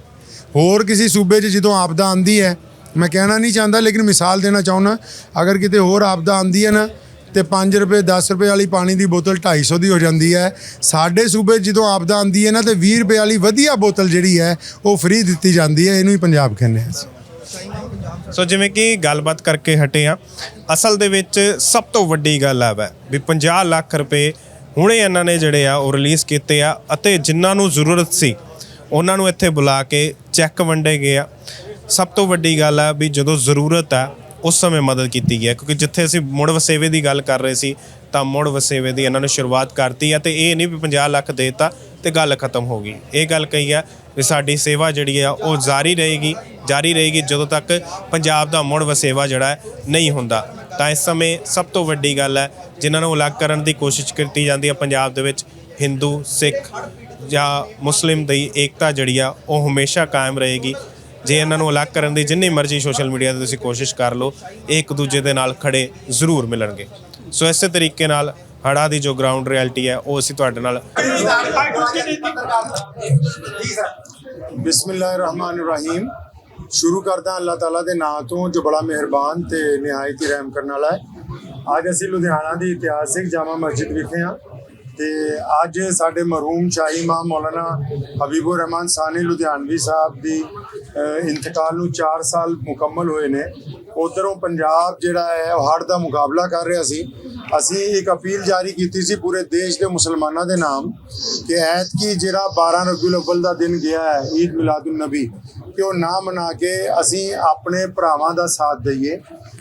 ਹੋਰ ਕਿਸੇ ਸੂਬੇ 'ਚ ਜਦੋਂ ਆਪਦਾ ਆਂਦੀ ਹੈ, ਮੈਂ ਕਹਿਣਾ ਨਹੀਂ ਚਾਹੁੰਦਾ ਲੇਕਿਨ ਮਿਸਾਲ ਦੇਣਾ ਚਾਹੁੰਦਾ, ਅਗਰ ਕਿਤੇ ਹੋਰ ਆਪਦਾ ਆਂਦੀ ਹੈ ਨਾ ਤੇ 5 ਰੁਪਏ 10 ਰੁਪਏ ਵਾਲੀ ਪਾਣੀ ਦੀ ਬੋਤਲ 250 ਦੀ ਹੋ ਜਾਂਦੀ ਹੈ। ਸਾਡੇ ਸੂਬੇ ਜਦੋਂ ਆਪਦਾ ਆਂਦੀ ਹੈ ਨਾ, ਤੇ 20 ਰੁਪਏ ਵਾਲੀ ਵਧੀਆ ਬੋਤਲ ਜਿਹੜੀ ਹੈ, ਉਹ ਫ੍ਰੀ ਦਿੱਤੀ ਜਾਂਦੀ ਹੈ। ਇਹਨੂੰ ਹੀ ਪੰਜਾਬ ਕਹਿੰਦੇ ਹਾਂ ਅਸੀਂ। ਸੋ ਜਿਵੇਂ ਕਿ ਗੱਲਬਾਤ ਕਰਕੇ ਹਟੇ ਆ ਅਸਲ ਦੇ ਵਿੱਚ ਸਭ ਤੋਂ ਵੱਡੀ ਗੱਲ ਆ ਵੈ, ਵੀ 50 ਲੱਖ ਰੁਪਏ ਹੁਣੇ ਇਹਨਾਂ ਨੇ ਜਿਹੜੇ ਆ, ਉਹ ਰਿਲੀਜ਼ ਕੀਤੇ ਆ, ਅਤੇ ਜਿਨ੍ਹਾਂ ਨੂੰ ਜ਼ਰੂਰਤ ਸੀ, ਉਹਨਾਂ ਨੂੰ ਇੱਥੇ ਬੁਲਾ ਕੇ ਚੈੱਕ ਵੰਡੇ ਗਏ ਆ। ਸਭ ਤੋਂ ਵੱਡੀ ਗੱਲ ਆ ਵੀ ਜਦੋਂ ਜ਼ਰੂਰਤ ਆ ਉਸ ਸਮੇਂ ਮਦਦ ਕੀਤੀ ਗਈ ਹੈ। ਕਿਉਂਕਿ ਜਿੱਥੇ ਅਸੀਂ ਮੁੜ ਵਸੇਵੇ ਦੀ ਗੱਲ ਕਰ ਰਹੇ ਸੀ, ਤਾਂ ਮੁੜ ਵਸੇਵੇ ਦੀ ਇਹਨਾਂ ਨੇ ਸ਼ੁਰੂਆਤ ਕਰਤੀ ਆ ਤੇ ਇਹ ਨਹੀਂ ਵੀ 50 ਲੱਖ ਦੇਤਾ ਤੇ ਗੱਲ ਖਤਮ ਹੋ ਗਈ। ਇਹ ਗੱਲ ਕਹੀ ਆ ਵੀ ਸਾਡੀ ਸੇਵਾ ਜਿਹੜੀ ਆ ਉਹ ਜਾਰੀ ਰਹੇਗੀ ਜਾਰੀ ਰਹੇਗੀ ਜਦੋਂ ਤੱਕ ਪੰਜਾਬ ਦਾ ਮੁੜ ਵਸੇਵਾ ਜਿਹੜਾ ਨਹੀਂ ਹੁੰਦਾ। ਤਾਂ ਇਸ ਸਮੇਂ ਸਭ ਤੋਂ ਵੱਡੀ ਗੱਲ ਹੈ, ਜਿਨ੍ਹਾਂ ਨੂੰ ਅਲੱਗ ਕਰਨ ਦੀ ਕੋਸ਼ਿਸ਼ ਕੀਤੀ ਜਾਂਦੀ ਹੈ ਪੰਜਾਬ ਦੇ ਵਿੱਚ, ਹਿੰਦੂ, ਸਿੱਖ ਜਾਂ ਮੁਸਲਿਮ ਦੀ ਏਕਤਾ ਜਿਹੜੀ ਆ ਉਹ ਹਮੇਸ਼ਾ ਕਾਇਮ ਰਹੇਗੀ। ਜੇ ਇਹਨਾਂ ਨੂੰ ਅਲੱਗ ਕਰਨ ਦੀ ਜਿੰਨੀ ਮਰਜ਼ੀ ਸੋਸ਼ਲ ਮੀਡੀਆ ਤੇ ਤੁਸੀਂ ਕੋਸ਼ਿਸ਼ ਕਰ ਲਓ, ਇਹ ਇੱਕ ਦੂਜੇ ਦੇ ਨਾਲ ਖੜੇ ਜ਼ਰੂਰ ਮਿਲਣਗੇ। ਸੋ ਇਸੇ ਤਰੀਕੇ ਨਾਲ ਹੜਾ ਦੀ ਜੋ ਗਰਾਊਂਡ ਰਿਐਲਿਟੀ ਹੈ, ਉਹ ਅਸੀਂ ਤੁਹਾਡੇ ਨਾਲ ਬਿਸਮਿਲ੍ਲਾਹਿਰਰਹਿਮਾਨਿਰਰਹੀਮ। ਸ਼ੁਰੂ ਕਰਦਾ ਅੱਲਾਹ ਤਾਲਾ ਦੇ ਨਾਂ ਤੋਂ, ਜੋ ਬੜਾ ਮਿਹਰਬਾਨ ਤੇ ਨਿਹਾਇਤ ਹੀ ਰਹਿਮ ਕਰਨ ਵਾਲਾ ਹੈ। ਅੱਜ ਅਸੀਂ ਲੁਧਿਆਣਾ ਦੀ ਇਤਿਹਾਸਿਕ ਜਾਮਾ ਮਸਜਿਦ ਵਿਖੇ ਹਾਂ। ਤੇ ਅੱਜ ਸਾਡੇ ਮਰਹੂਮ ਸ਼ਾਹੀ ਇਮਾਮ ਮੌਲਾਨਾ ਹਬੀਬੁਰ ਰਹਿਮਾਨ ਸਾਨੀ ਲੁਧਿਆਣਵੀ ਸਾਹਿਬ ਦੀ ਇੰਤਕਾਲ ਨੂੰ 4 ਸਾਲ ਮੁਕੰਮਲ ਹੋਏ ਨੇ। ਉਧਰੋਂ ਪੰਜਾਬ ਜਿਹੜਾ ਹੈ, ਉਹ ਹੜ੍ਹ ਦਾ ਮੁਕਾਬਲਾ ਕਰ ਰਿਹਾ ਸੀ। ਅਸੀਂ ਇੱਕ ਅਪੀਲ ਜਾਰੀ ਕੀਤੀ ਸੀ ਪੂਰੇ ਦੇਸ਼ ਦੇ ਮੁਸਲਮਾਨਾਂ ਦੇ ਨਾਮ ਕਿ ਐਤਕੀ ਜਿਹੜਾ 12 ਰਬੀਉਲ ਅਵਲ ਦਾ ਦਿਨ ਗਿਆ ਹੈ, ਈਦ ਮਿਲਾਦੁਨ ਨਬੀ, ਕਿ ਉਹ ਨਾ ਮਨਾ ਕੇ ਅਸੀਂ ਆਪਣੇ ਭਰਾਵਾਂ ਦਾ ਸਾਥ ਦਈਏ।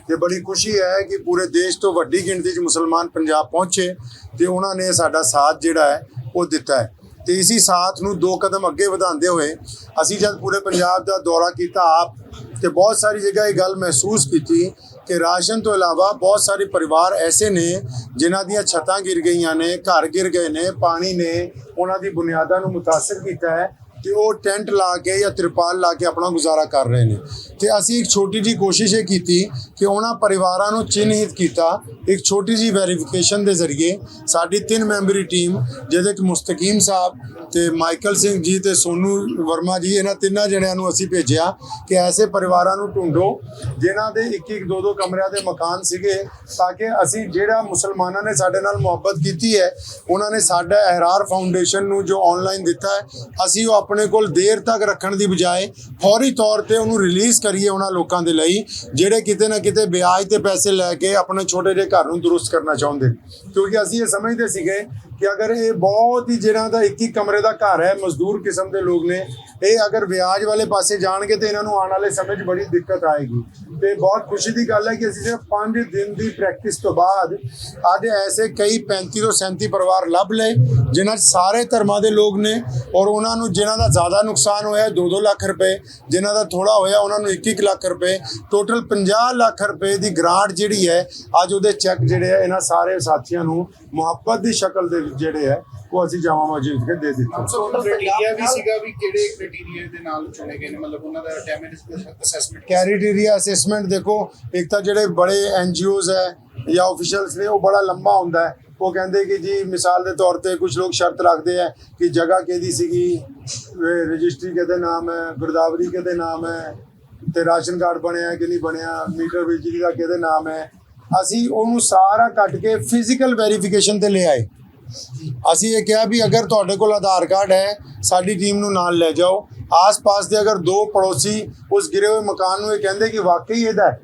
ਤੇ ਬੜੀ ਖੁਸ਼ੀ ਹੈ ਕਿ ਪੂਰੇ ਦੇਸ਼ ਤੋਂ ਵੱਡੀ ਗਿਣਤੀ 'ਚ ਮੁਸਲਮਾਨ ਪੰਜਾਬ ਪਹੁੰਚੇ ਤੇ ਉਹਨਾਂ ਨੇ ਸਾਡਾ ਸਾਥ ਜਿਹੜਾ ਹੈ ਉਹ ਦਿੱਤਾ ਹੈ। ਤੇ ਇਸੀ ਸਾਥ ਨੂੰ ਦੋ ਕਦਮ ਅੱਗੇ ਵਧਾਉਂਦੇ ਹੋਏ ਅਸੀਂ ਜਦ ਪੂਰੇ ਪੰਜਾਬ ਦਾ ਦੌਰਾ ਕੀਤਾ, ਆਪ ਤੇ ਬਹੁਤ ਸਾਰੀ ਜਗ੍ਹਾ ਇਹ ਗੱਲ ਮਹਿਸੂਸ ਕੀਤੀ ਕਿ ਰਾਸ਼ਨ ਤੋਂ ਇਲਾਵਾ ਬਹੁਤ ਸਾਰੇ ਪਰਿਵਾਰ ਐਸੇ ਨੇ ਜਿਨ੍ਹਾਂ ਦੀਆਂ ਛੱਤਾਂ ਗਿਰ ਗਈਆਂ ਨੇ, ਘਰ ਗਿਰ ਗਏ ਨੇ, ਪਾਣੀ ਨੇ ਉਹਨਾਂ ਦੀ ਬੁਨਿਆਦਾਂ ਨੂੰ ਮੁਤਾਸਰ ਕੀਤਾ ਹੈ। ਤੇ ਉਹ ਟੈਂਟ ਲਾ ਕੇ ਜਾਂ ਤਿਰਪਾਲ ਲਾ ਕੇ ਆਪਣਾ ਗੁਜ਼ਾਰਾ ਕਰ ਰਹੇ ਨੇ। ਤੇ ਅਸੀਂ ਇੱਕ ਛੋਟੀ ਜੀ ਕੋਸ਼ਿਸ਼ ਇਹ ਕੀਤੀ ਕਿ ਉਹਨਾਂ ਪਰਿਵਾਰਾਂ ਨੂੰ ਚਿੰਨ੍ਹਿਤ ਕੀਤਾ, ਇੱਕ ਛੋਟੀ ਜੀ ਵੈਰੀਫਿਕੇਸ਼ਨ ਦੇ ਜ਼ਰੀਏ। ਸਾਡੀ ਤਿੰਨ ਮੈਂਬਰੀ ਟੀਮ, ਜਿਹਦੇ ਵਿੱਚ ਮੁਸਤਕੀਮ ਸਾਹਿਬ ਤੇ ਮਾਈਕਲ ਸਿੰਘ ਜੀ ਤੇ ਸੋਨੂ ਵਰਮਾ ਜੀ, ਇਹਨਾਂ ਤਿੰਨਾਂ ਜਣਿਆਂ ਨੂੰ ਅਸੀਂ ਭੇਜਿਆ ਕਿ ਐਸੇ ਪਰਿਵਾਰਾਂ ਨੂੰ ਢੂੰਡੋ, ਜਿਨ੍ਹਾਂ ਦੇ ਇੱਕ ਇੱਕ ਦੋ ਦੋ ਕਮਰਿਆਂ ਦੇ ਮਕਾਨ ਸੀਗੇ, ਤਾਂ ਕਿ ਅਸੀਂ ਜਿਹੜਾ ਮੁਸਲਮਾਨਾਂ ਨੇ ਸਾਡੇ ਨਾਲ ਮੁਹੱਬਤ ਕੀਤੀ ਹੈ, ਉਹਨਾਂ ਨੇ ਸਾਡਾ ਅਹਿਰਾਰ ਫਾਊਂਡੇਸ਼ਨ ਨੂੰ ਜੋ ਆਨਲਾਈਨ ਦਿੱਤਾ ਹੈ, ਅਸੀਂ ਉਹ ਆਪਣੇ ਕੋਲ ਦੇਰ ਤੱਕ ਰੱਖਣ ਦੀ ਬਜਾਏ ਫੌਰੀ ਤੌਰ ਤੇ ਉਹਨੂੰ ਰਿਲੀਜ਼ ਕਰੀਏ ਉਹਨਾਂ ਲੋਕਾਂ ਦੇ ਲਈ, ਜਿਹੜੇ ਕਿਤੇ ਨਾ ਕਿਤੇ ਵਿਆਜ ਤੇ ਪੈਸੇ ਲੈ ਕੇ ਆਪਣੇ ਛੋਟੇ ਜਿਹੇ ਘਰ ਨੂੰ ਦਰੁਸਤ ਕਰਨਾ ਚਾਹੁੰਦੇ ਕਿਉਂਕਿ ਅਸੀਂ ਇਹ ਸਮਝਦੇ ਸੀਗੇ ਕਿ ਅਗਰ ਇਹ ਬਹੁਤ ਹੀ ਜਿਹਨਾਂ ਦਾ ਇੱਕ ਹੀ ਕਮਰੇ ਦਾ ਘਰ ਹੈ, ਮਜ਼ਦੂਰ ਕਿਸਮ ਦੇ ਲੋਕ ਨੇ, ਇਹ ਅਗਰ ਵਿਆਜ ਵਾਲੇ ਪਾਸੇ ਜਾਣਗੇ ਤੇ ਇਹਨਾਂ ਨੂੰ ਆਉਣ ਵਾਲੇ ਸਮੇਂ 'ਚ ਬੜੀ ਦਿੱਕਤ ਆਏਗੀ। ਤੇ ਬਹੁਤ ਖੁਸ਼ੀ ਦੀ ਗੱਲ ਹੈ ਕਿ ਅਸੀਂ ਸਿਰਫ 5 ਦਿਨ ਦੀ ਪ੍ਰੈਕਟਿਸ ਤੋਂ ਬਾਅਦ ਅੱਜ ਐਸੇ ਕਈ 35 ਤੋਂ 37 ਪਰਿਵਾਰ ਲੱਭ ਲਏ, ਜਿਨ੍ਹਾਂ 'ਚ ਸਾਰੇ ਧਰਮਾਂ ਦੇ ਲੋਕ ਨੇ ਔਰ ਉਹਨਾਂ ਨੂੰ ਜਿਨ੍ਹਾਂ ਦਾ ਜ਼ਿਆਦਾ ਨੁਕਸਾਨ ਹੋਇਆ 2-2 ਲੱਖ ਰੁਪਏ ਜਿਨ੍ਹਾਂ ਦਾ ਥੋੜਾ ਹੋਇਆ ਉਹਨਾਂ ਨੂੰ 1-1 ਲੱਖ ਰੁਪਏ ਟੋਟਲ 50 ਲੱਖ ਰੁਪਏ ਦੀ ਗ੍ਰਾਂਟ ਜਿਹੜੀ ਹੈ, ਅੱਜ ਉਹਦੇ ਚੈੱਕ ਜਿਹੜੇ ਆ, ਇਹਨਾਂ ਸਾਰੇ ਸਾਥੀਆਂ ਨੂੰ ਮੁਹੱਬਤ ਦੀ ਸ਼ਕਲ ਦੇ ਜਿਹੜੇ ਹੈ ਉਹ ਅਸੀਂ ਜਾਮਾ ਮਸਜਿਦ ਕੇ ਦੇ ਦਿੱਤੇ। ਸੋ ਕ੍ਰਾਈਟੇਰੀਆ ਵੀ ਸੀਗਾ ਵੀ ਕਿਹੜੇ ਕ੍ਰਾਈਟੇਰੀਆ ਦੇ ਨਾਲ ਚੁਣੇ ਗਏ ਨੇ? ਮਤਲਬ ਉਹਨਾਂ ਦਾ ਡੈਮੇਜ ਅਸੈਸਮੈਂਟ ਕੈਰੀਟੇਰੀਆ ਅਸੈਸਮੈਂਟ ਦੇਖੋ ਇੱਕ ਤਾਂ ਜਿਹੜੇ ਬੜੇ ਐਨਜੀਓਜ਼ ਹੈ ਜਾਂ ਆਫੀਸ਼ੀਅਲਸ ਨੇ ਉਹ ਬੜਾ ਲੰਬਾ ਹੁੰਦਾ ਹੈ। ਉਹ ਕਹਿੰਦੇ ਕਿ ਜੀ ਮਿਸਾਲ ਦੇ ਤੌਰ ਤੇ ਕੁਝ ਲੋਕ ਸ਼ਰਤ ਰੱਖਦੇ ਆ ਕਿ ਜਗ੍ਹਾ ਕਿਹਦੀ ਸੀਗੀ ਰਜਿਸਟਰੀ ਕਿਹਦੇ ਨਾਮ ਹੈ ਗੁਰਦਾਵਰੀ ਕਿਹਦੇ ਨਾਮ ਹੈ ਤੇ ਰਾਸ਼ਨ ਕਾਰਡ ਬਣਿਆ ਕਿ ਨਹੀਂ ਬਣਿਆ ਮੀਟਰ ਬਿਜਲੀ ਦਾ ਕਿਹਦੇ ਨਾਮ ਹੈ। ਅਸੀਂ ਉਹਨੂੰ ਸਾਰਾ ਕੱਟ ਕੇ ਫਿਜ਼ੀਕਲ ਵੈਰੀਫਿਕੇਸ਼ਨ ਤੇ ਲੈ ਆਏ। ਅਸੀਂ ਇਹ ਕਿਹਾ ਵੀ ਅਗਰ ਤੁਹਾਡੇ ਕੋਲ ਆਧਾਰ ਕਾਰਡ ਹੈ, ਸਾਡੀ ਟੀਮ ਨੂੰ ਨਾਲ ਲੈ ਜਾਓ। ਆਸ-ਪਾਸ ਦੇ ਅਗਰ ਦੋ ਪੜੋਸੀ ਉਸ ਗਿਰੇ ਹੋਏ ਮਕਾਨ ਨੂੰ ਇਹ ਕਹਿੰਦੇ ਕਿ ਵਾਕਈ ਇਹਦਾ ਹੈ,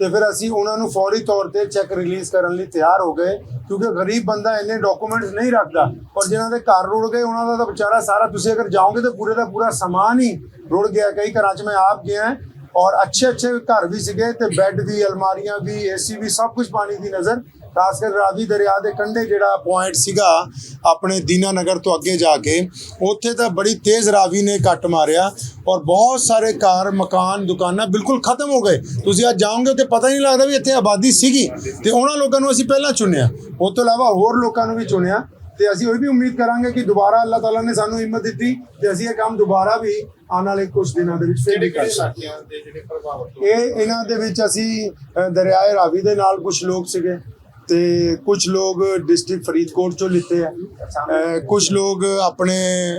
ਤੇ ਫਿਰ ਅਸੀਂ ਉਹਨਾਂ ਨੂੰ ਫੌਰੀ ਤੌਰ ਤੇ ਚੈੱਕ ਰਿਲੀਜ਼ ਕਰਨ ਲਈ ਤਿਆਰ ਹੋ ਗਏ, ਕਿਉਂਕਿ ਗਰੀਬ ਬੰਦਾ ਇੰਨੇ ਡਾਕੂਮੈਂਟਸ ਨਹੀਂ ਰੱਖਦਾ ਔਰ ਜਿਨ੍ਹਾਂ ਦੇ ਘਰ ਰੁੜ ਗਏ, ਉਹਨਾਂ ਦਾ ਤਾਂ ਵਿਚਾਰਾ ਸਾਰਾ ਤੁਸੀਂ ਅਗਰ ਜਾਓਗੇ ਤਾਂ ਪੂਰੇ ਦਾ ਪੂਰਾ ਸਮਾਨ ਹੀ ਰੁੜ ਗਿਆ ਕਈ ਘਰਾਂ 'ਚ ਮੈਂ ਆਪ ਗਿਆ ਔਰ ਅੱਛੇ ਅੱਛੇ ਘਰ ਵੀ ਸੀਗੇ ਤੇ ਬੈੱਡ ਵੀ ਅਲਮਾਰੀਆਂ ਵੀ ਏਸੀ ਵੀ ਸਭ ਕੁਝ ਪਾਣੀ ਦੀ ਨਜ਼ਰ ਖਾਸ ਕਰ ਰਾਵੀ ਦਰਿਆ ਦੇ ਕੰਢੇ ਜਿਹੜਾ ਪੁਆਇੰਟ ਸੀਗਾ ਆਪਣੇ ਦੀਨਾਨਗਰ ਤੋਂ ਅੱਗੇ ਜਾ ਕੇ ਉੱਥੇ ਤਾਂ ਬੜੀ ਤੇਜ਼ ਰਾਵੀ ਨੇ ਕੱਟ ਮਾਰਿਆ ਔਰ ਬਹੁਤ ਸਾਰੇ ਘਰ ਮਕਾਨ ਦੁਕਾਨਾਂ ਬਿਲਕੁਲ ਖਤਮ ਹੋ ਗਏ। ਤੁਸੀਂ ਅੱਜ ਜਾਓਗੇ ਤੇ ਪਤਾ ਨਹੀਂ ਲੱਗਦਾ ਵੀ ਇੱਥੇ ਆਬਾਦੀ ਸੀਗੀ ਤੇ ਉਹਨਾਂ ਲੋਕਾਂ ਨੂੰ ਅਸੀਂ ਪਹਿਲਾਂ ਚੁਣਿਆ। ਉਸ ਤੋਂ ਇਲਾਵਾ ਹੋਰ ਲੋਕਾਂ ਨੂੰ ਵੀ ਚੁਣਿਆ ਤੇ ਅਸੀਂ ਉਹ ਵੀ ਉਮੀਦ ਕਰਾਂਗੇ ਕਿ ਦੁਬਾਰਾ ਅੱਲਾਹ ਤਾਲਾ ਨੇ ਸਾਨੂੰ ਹਿੰਮਤ ਦਿੱਤੀ ਤੇ ਅਸੀਂ ਇਹ ਕੰਮ ਦੁਬਾਰਾ ਵੀ ਆਉਣ ਵਾਲੇ ਕੁਝ ਦਿਨਾਂ ਦੇ ਵਿੱਚ ਫਿਰ ਵੀ ਕਰ ਸਕਦੇ ਇਹ ਇਹਨਾਂ ਦੇ ਵਿੱਚ ਅਸੀਂ ਦਰਿਆਏ ਰਾਵੀ ਦੇ ਨਾਲ ਕੁਝ ਲੋਕ ਸੀਗੇ। ਤੇ ਕੁਝ ਲੋਕ ਡਿਸਟ੍ਰਿਕਟ ਫਰੀਦਕੋਟ ਚੋਂ ਲਿੱਤੇ ਆ। ਕੁਝ ਲੋਕ ਆਪਣੇ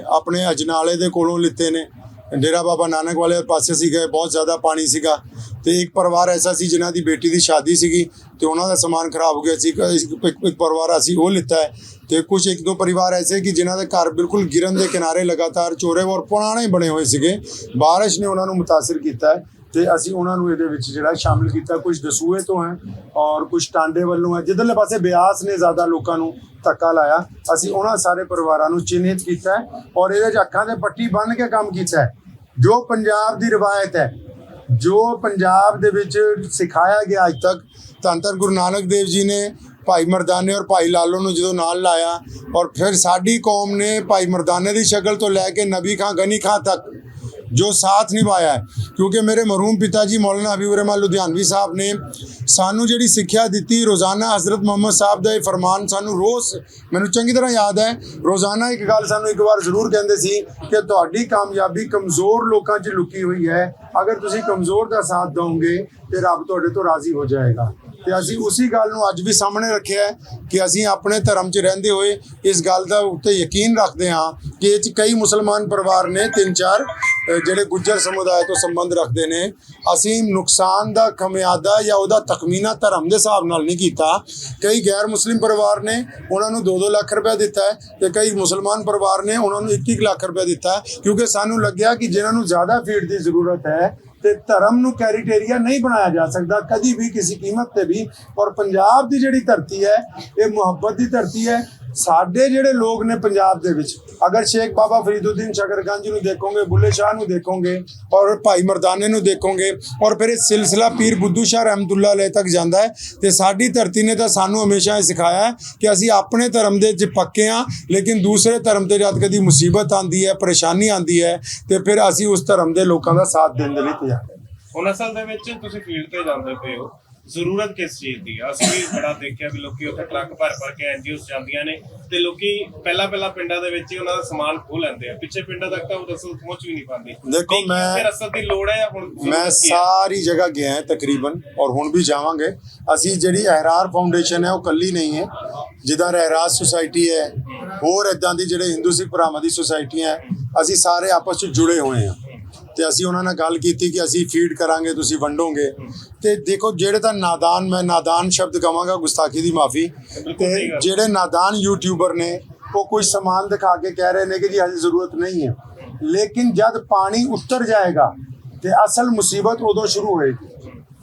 ਆਪਣੇ ਅਜਨਾਲੇ ਦੇ ਕੋਲੋਂ ਲਿੱਤੇ ਨੇ। ਡੇਰਾ ਬਾਬਾ ਨਾਨਕ ਵਾਲੇ ਪਾਸੇ ਸੀ ਗਏ ਬਹੁਤ ਜ਼ਿਆਦਾ ਪਾਣੀ ਸੀਗਾ। ਤੇ ਇੱਕ ਪਰਿਵਾਰ ਐਸਾ ਸੀ ਜਿਨ੍ਹਾਂ ਦੀ ਬੇਟੀ ਦੀ ਸ਼ਾਦੀ ਸੀਗੀ ਤੇ ਉਹਨਾਂ ਦਾ ਸਮਾਨ ਖਰਾਬ ਹੋ ਗਿਆ ਸੀ। ਇੱਕ- ਪਰਿਵਾਰ ਅਸੀਂ ਉਹ ਲਿੱਤਾ ਹੈ ਤੇ ਕੁਝ ਇੱਕ ਦੋ ਪਰਿਵਾਰ ਐਸੇ ਕਿ ਜਿਨ੍ਹਾਂ ਦੇ ਘਰ ਬਿਲਕੁਲ ਗਿਰਨ ਦੇ ਕਿਨਾਰੇ ਲਗਾਤਾਰ ਚੋਰੇ ਔਰ ਪੁਰਾਣੇ ਬਣੇ ਹੋਏ ਸੀਗੇ। ਬਾਰਿਸ਼ ਨੇ ਉਹਨਾਂ ਨੂੰ ਮੁਤਾਸਿਰ ਕੀਤਾ ਹੈ। ਤੇ ਅਸੀਂ ਉਹਨਾਂ ਨੂੰ ਇਹਦੇ ਵਿੱਚ ਜਿਹੜਾ ਸ਼ਾਮਿਲ ਕੀਤਾ ਕੁਝ ਦਸੂਏ ਤੋਂ ਹੈ ਔਰ ਕੁਝ ਟਾਂਡੇ ਵੱਲੋਂ ਹੈ। ਜਿੱਧਰਲੇ ਪਾਸੇ ਬਿਆਸ ਨੇ ਜ਼ਿਆਦਾ ਲੋਕਾਂ ਨੂੰ ਧੱਕਾ ਲਾਇਆ, ਅਸੀਂ ਉਹਨਾਂ ਸਾਰੇ ਪਰਿਵਾਰਾਂ ਨੂੰ ਚਿੰਨ੍ਹਿਤ ਕੀਤਾ ਔਰ ਇਹਦੇ 'ਚ ਅੱਖਾਂ ਦੇ ਪੱਟੀ ਬੰਨ੍ਹ ਕੇ ਕੰਮ ਕੀਤਾ ਹੈ। ਜੋ ਪੰਜਾਬ ਦੀ ਰਵਾਇਤ ਹੈ, ਜੋ ਪੰਜਾਬ ਦੇ ਵਿੱਚ ਸਿਖਾਇਆ ਗਿਆ ਅੱਜ ਤੱਕ ਤੰਤਰ ਗੁਰੂ ਨਾਨਕ ਦੇਵ ਜੀ ਨੇ ਭਾਈ ਮਰਦਾਨੇ ਔਰ ਭਾਈ ਲਾਲੋ ਨੂੰ ਜਦੋਂ ਨਾਲ ਲਾਇਆ ਔਰ ਫਿਰ ਸਾਡੀ ਕੌਮ ਨੇ ਭਾਈ ਮਰਦਾਨੇ ਦੀ ਸ਼ਕਲ ਤੋਂ ਲੈ ਕੇ ਨਬੀ ਖਾਂ, ਗਨੀ ਖਾਂ ਤੱਕ ਜੋ ਸਾਥ ਨਿਭਾਇਆ ਹੈ ਕਿਉਂਕਿ ਮੇਰੇ ਮਰਹੂਮ ਪਿਤਾ ਜੀ ਮੌਲਾਨਾ ਹਬੀਬ ਲੁਧਿਆਣਵੀ ਸਾਹਿਬ ਨੇ ਸਾਨੂੰ ਜਿਹੜੀ ਸਿੱਖਿਆ ਦਿੱਤੀ ਰੋਜ਼ਾਨਾ ਹਜ਼ਰਤ ਮੁਹੰਮਦ ਸਾਹਿਬ ਦਾ ਇਹ ਫਰਮਾਨ ਸਾਨੂੰ ਰੋਜ਼ ਮੈਨੂੰ ਚੰਗੀ ਤਰ੍ਹਾਂ ਯਾਦ ਹੈ ਰੋਜ਼ਾਨਾ ਇੱਕ ਗੱਲ ਸਾਨੂੰ ਇੱਕ ਵਾਰ ਜ਼ਰੂਰ ਕਹਿੰਦੇ ਸੀ ਕਿ ਤੁਹਾਡੀ ਕਾਮਯਾਬੀ ਕਮਜ਼ੋਰ ਲੋਕਾਂ 'ਚ ਲੁਕੀ ਹੋਈ ਹੈ ਅਗਰ ਤੁਸੀਂ ਕਮਜ਼ੋਰ ਦਾ ਸਾਥ ਦਿਓਗੇ ਤੇ ਰੱਬ ਤੁਹਾਡੇ ਤੋਂ ਰਾਜ਼ੀ ਹੋ ਜਾਏਗਾ ਤੇ ਅਸੀਂ ਉਸੇ ਗੱਲ ਨੂੰ ਅੱਜ ਵੀ ਸਾਹਮਣੇ ਰੱਖਿਆ ਹੈ ਕਿ ਅਸੀਂ ਆਪਣੇ ਧਰਮ 'ਚ ਰਹਿੰਦੇ ਹੋਏ ਇਸ ਗੱਲ ਦਾ ਉੱਤੇ ਯਕੀਨ ਰੱਖਦੇ ਹਾਂ ਕਿ ਇਹ 'ਚ ਕਈ ਮੁਸਲਮਾਨ ਪਰਿਵਾਰ ਨੇ ਤਿੰਨ ਚਾਰ ਜਿਹੜੇ ਗੁੱਜਰ ਸਮੁਦਾਇ ਤੋਂ ਸੰਬੰਧ ਰੱਖਦੇ ਨੇ, ਅਸੀਂ ਨੁਕਸਾਨ ਦਾ ਖਮਿਆਦਾ ਜਾਂ ਉਹਦਾ ਤਖਮੀਨਾ ਧਰਮ ਦੇ ਹਿਸਾਬ ਨਾਲ ਨਹੀਂ ਕੀਤਾ। ਕਈ ਗੈਰ ਮੁਸਲਿਮ ਪਰਿਵਾਰ ਨੇ ਉਹਨਾਂ ਨੂੰ 2-2 ਲੱਖ ਰੁਪਏ ਦਿੱਤਾ ਹੈ ਤੇ ਕਈ ਮੁਸਲਮਾਨ ਪਰਿਵਾਰ ਨੇ ਉਹਨਾਂ ਨੂੰ 1-1 ਲੱਖ ਰੁਪਏ ਦਿੱਤਾ ਕਿਉਂਕਿ ਸਾਨੂੰ ਲੱਗਿਆ ਕਿ ਜਿਨ੍ਹਾਂ ਨੂੰ ਜ਼ਿਆਦਾ ਫੀਡ ਦੀ ਜ਼ਰੂਰਤ ਹੈ ਤੇ ਧਰਮ ਨੂੰ ਕੈਰੀਟੇਰੀਆ ਨਹੀਂ ਬਣਾਇਆ ਜਾ ਸਕਦਾ, ਕਦੀ ਵੀ ਕਿਸੇ ਕੀਮਤ ਤੇ ਵੀ। ਔਰ ਪੰਜਾਬ ਦੀ ਜਿਹੜੀ ਧਰਤੀ ਹੈ, ਇਹ ਮੁਹੱਬਤ ਦੀ ਧਰਤੀ ਹੈ ਸਾਡੇ ਜਿਹੜੇ ਲੋਕ ਨੇ ਪੰਜਾਬ ਦੇ ਵਿੱਚ, ਅਗਰ ਸ਼ੇਖ ਬਾਬਾ ਫਰੀਦੁੱਦੀਨ ਸ਼ਕਰਗੰਜ ਨੂੰ ਦੇਖੋਗੇ, ਬੁੱਲੇ ਸ਼ਾਹ ਨੂੰ ਦੇਖੋਗੇ, ਔਰ ਭਾਈ ਮਰਦਾਨੇ ਨੂੰ ਦੇਖੋਗੇ, ਔਰ ਫਿਰ ਇਹ ਸਿਲਸਿਲਾ ਪੀਰ ਬੁੱਧੂ ਸ਼ਾਹ ਰਹਿਮਤੁল্ਲਾਹ ਅਲੈਹ ਤੱਕ ਜਾਂਦਾ ਹੈ, ਤੇ ਸਾਡੀ ਧਰਤੀ ਨੇ ਤਾਂ ਸਾਨੂੰ ਹਮੇਸ਼ਾ ਇਹ ਸਿਖਾਇਆ ਕਿ ਅਸੀਂ ਆਪਣੇ ਧਰਮ ਦੇ ਵਿੱਚ ਪੱਕੇ ਹਾਂ, ਲੇਕਿਨ ਦੂਸਰੇ ਧਰਮ ਤੇ ਜਦ ਕਦੀ ਮੁਸੀਬਤ ਆਂਦੀ ਹੈ, ਪਰੇਸ਼ਾਨੀ ਆਂਦੀ ਹੈ, ਤੇ ਫਿਰ ਅਸੀਂ ਉਸ ਧਰਮ ਦੇ ਲੋਕਾਂ ਦਾ ਸਾਥ ਦੇਣ ਦੇ ਲਈ ਤਿਆਰ ਹਾਂ। ਹੁਣ ਅਸਲ ਦੇ ਵਿੱਚ ਤੁਸੀਂ ਫੀਲਡ ਤੇ ਜਾਂਦੇ ਪਏ ਹੋ ਜ਼ਰੂਰਤ ਕਿਸ ਚੀਜ਼ ਦੀ ਆ? ਅਸੀਂ ਵੀ ਬੜਾ ਦੇਖਿਆ ਵੀ ਲੋਕੀ ਉੱਥੇ ਟਰੱਕ ਭਰ ਭਰ ਕੇ ਐਨਜੀਓਸ ਜਾਂਦੀਆਂ ਨੇ ਤੇ ਲੋਕੀ ਪਹਿਲਾਂ ਪਹਿਲਾਂ ਪਿੰਡਾਂ ਦੇ ਵਿੱਚ ਹੀ ਉਹਨਾਂ ਦਾ ਸਮਾਨ ਖੋਹ ਲੈਂਦੇ ਆ। ਪਿੱਛੇ ਪਿੰਡਾਂ ਤੱਕ ਤਾਂ ਉਹ ਰਸਲ ਪਹੁੰਚ ਵੀ ਨਹੀਂ ਪਾਉਂਦੀ। ਦੇਖੋ, ਮੈਂ- ਰਸਲ ਦੀ ਲੋੜ ਹੈ ਹੁਣ ਮੈਂ? ਸਾਰੀ ਜਗ੍ਹਾ ਗਿਆ ਹਾਂ ਤਕਰੀਬਨ ਔਰ ਹੁਣ ਵੀ ਜਾਵਾਂਗੇ। ਅਸੀਂ ਜਿਹੜੀ ਅਹਿਰਾਰ ਫਾਊਂਡੇਸ਼ਨ ਹੈ ਉਹ ਕੱਲੀ ਨਹੀਂ ਹੈ। ਜਿੱਦਾਂ ਰਹਿਰਾਜ ਸੁਸਾਇਟੀ ਹੈ ਹੋਰ ਇਦਾਂ ਦੀ ਜਿਹੜੇ ਹਿੰਦੂ ਸਿੱਖ ਭਰਾਵਾਂ ਦੀ ਸੁਸਾਇਟੀਆਂ ਅਸੀਂ ਸਾਰੇ ਆਪਸ ਵਿੱਚ ਜੁੜੇ ਹੋਏ ਹਾਂ। ਤੇ ਅਸੀਂ ਉਹਨਾਂ ਨਾਲ ਗੱਲ ਕੀਤੀ ਕਿ ਅਸੀਂ ਫੀਡ ਕਰਾਂਗੇ ਤੁਸੀਂ ਵੰਡੋਗੇ। ਤੇ ਦੇਖੋ ਜਿਹੜੇ ਤਾਂ ਨਾਦਾਨ ਮੈਂ ਨਾਦਾਨ ਸ਼ਬਦ ਕਵਾਂਗਾ ਗੁਸਤਾਖੀ ਦੀ ਮਾਫੀ। ਤੇ। ਜਿਹੜੇ ਨਾਦਾਨ ਯੂਟਿਊਬਰ ਨੇ ਉਹ ਕੁਝ ਸਮਾਨ ਦਿਖਾ ਕੇ ਕਹਿ ਰਹੇ ਨੇ ਕਿ ਜੀ ਹਜੇ ਜ਼ਰੂਰਤ ਨਹੀਂ ਹੈ। ਲੇਕਿਨ ਜਦ ਪਾਣੀ ਉਤਰ ਜਾਏਗਾ ਤੇ ਅਸਲ ਮੁਸੀਬਤ ਉਦੋਂ ਸ਼ੁਰੂ ਹੋਏਗੀ।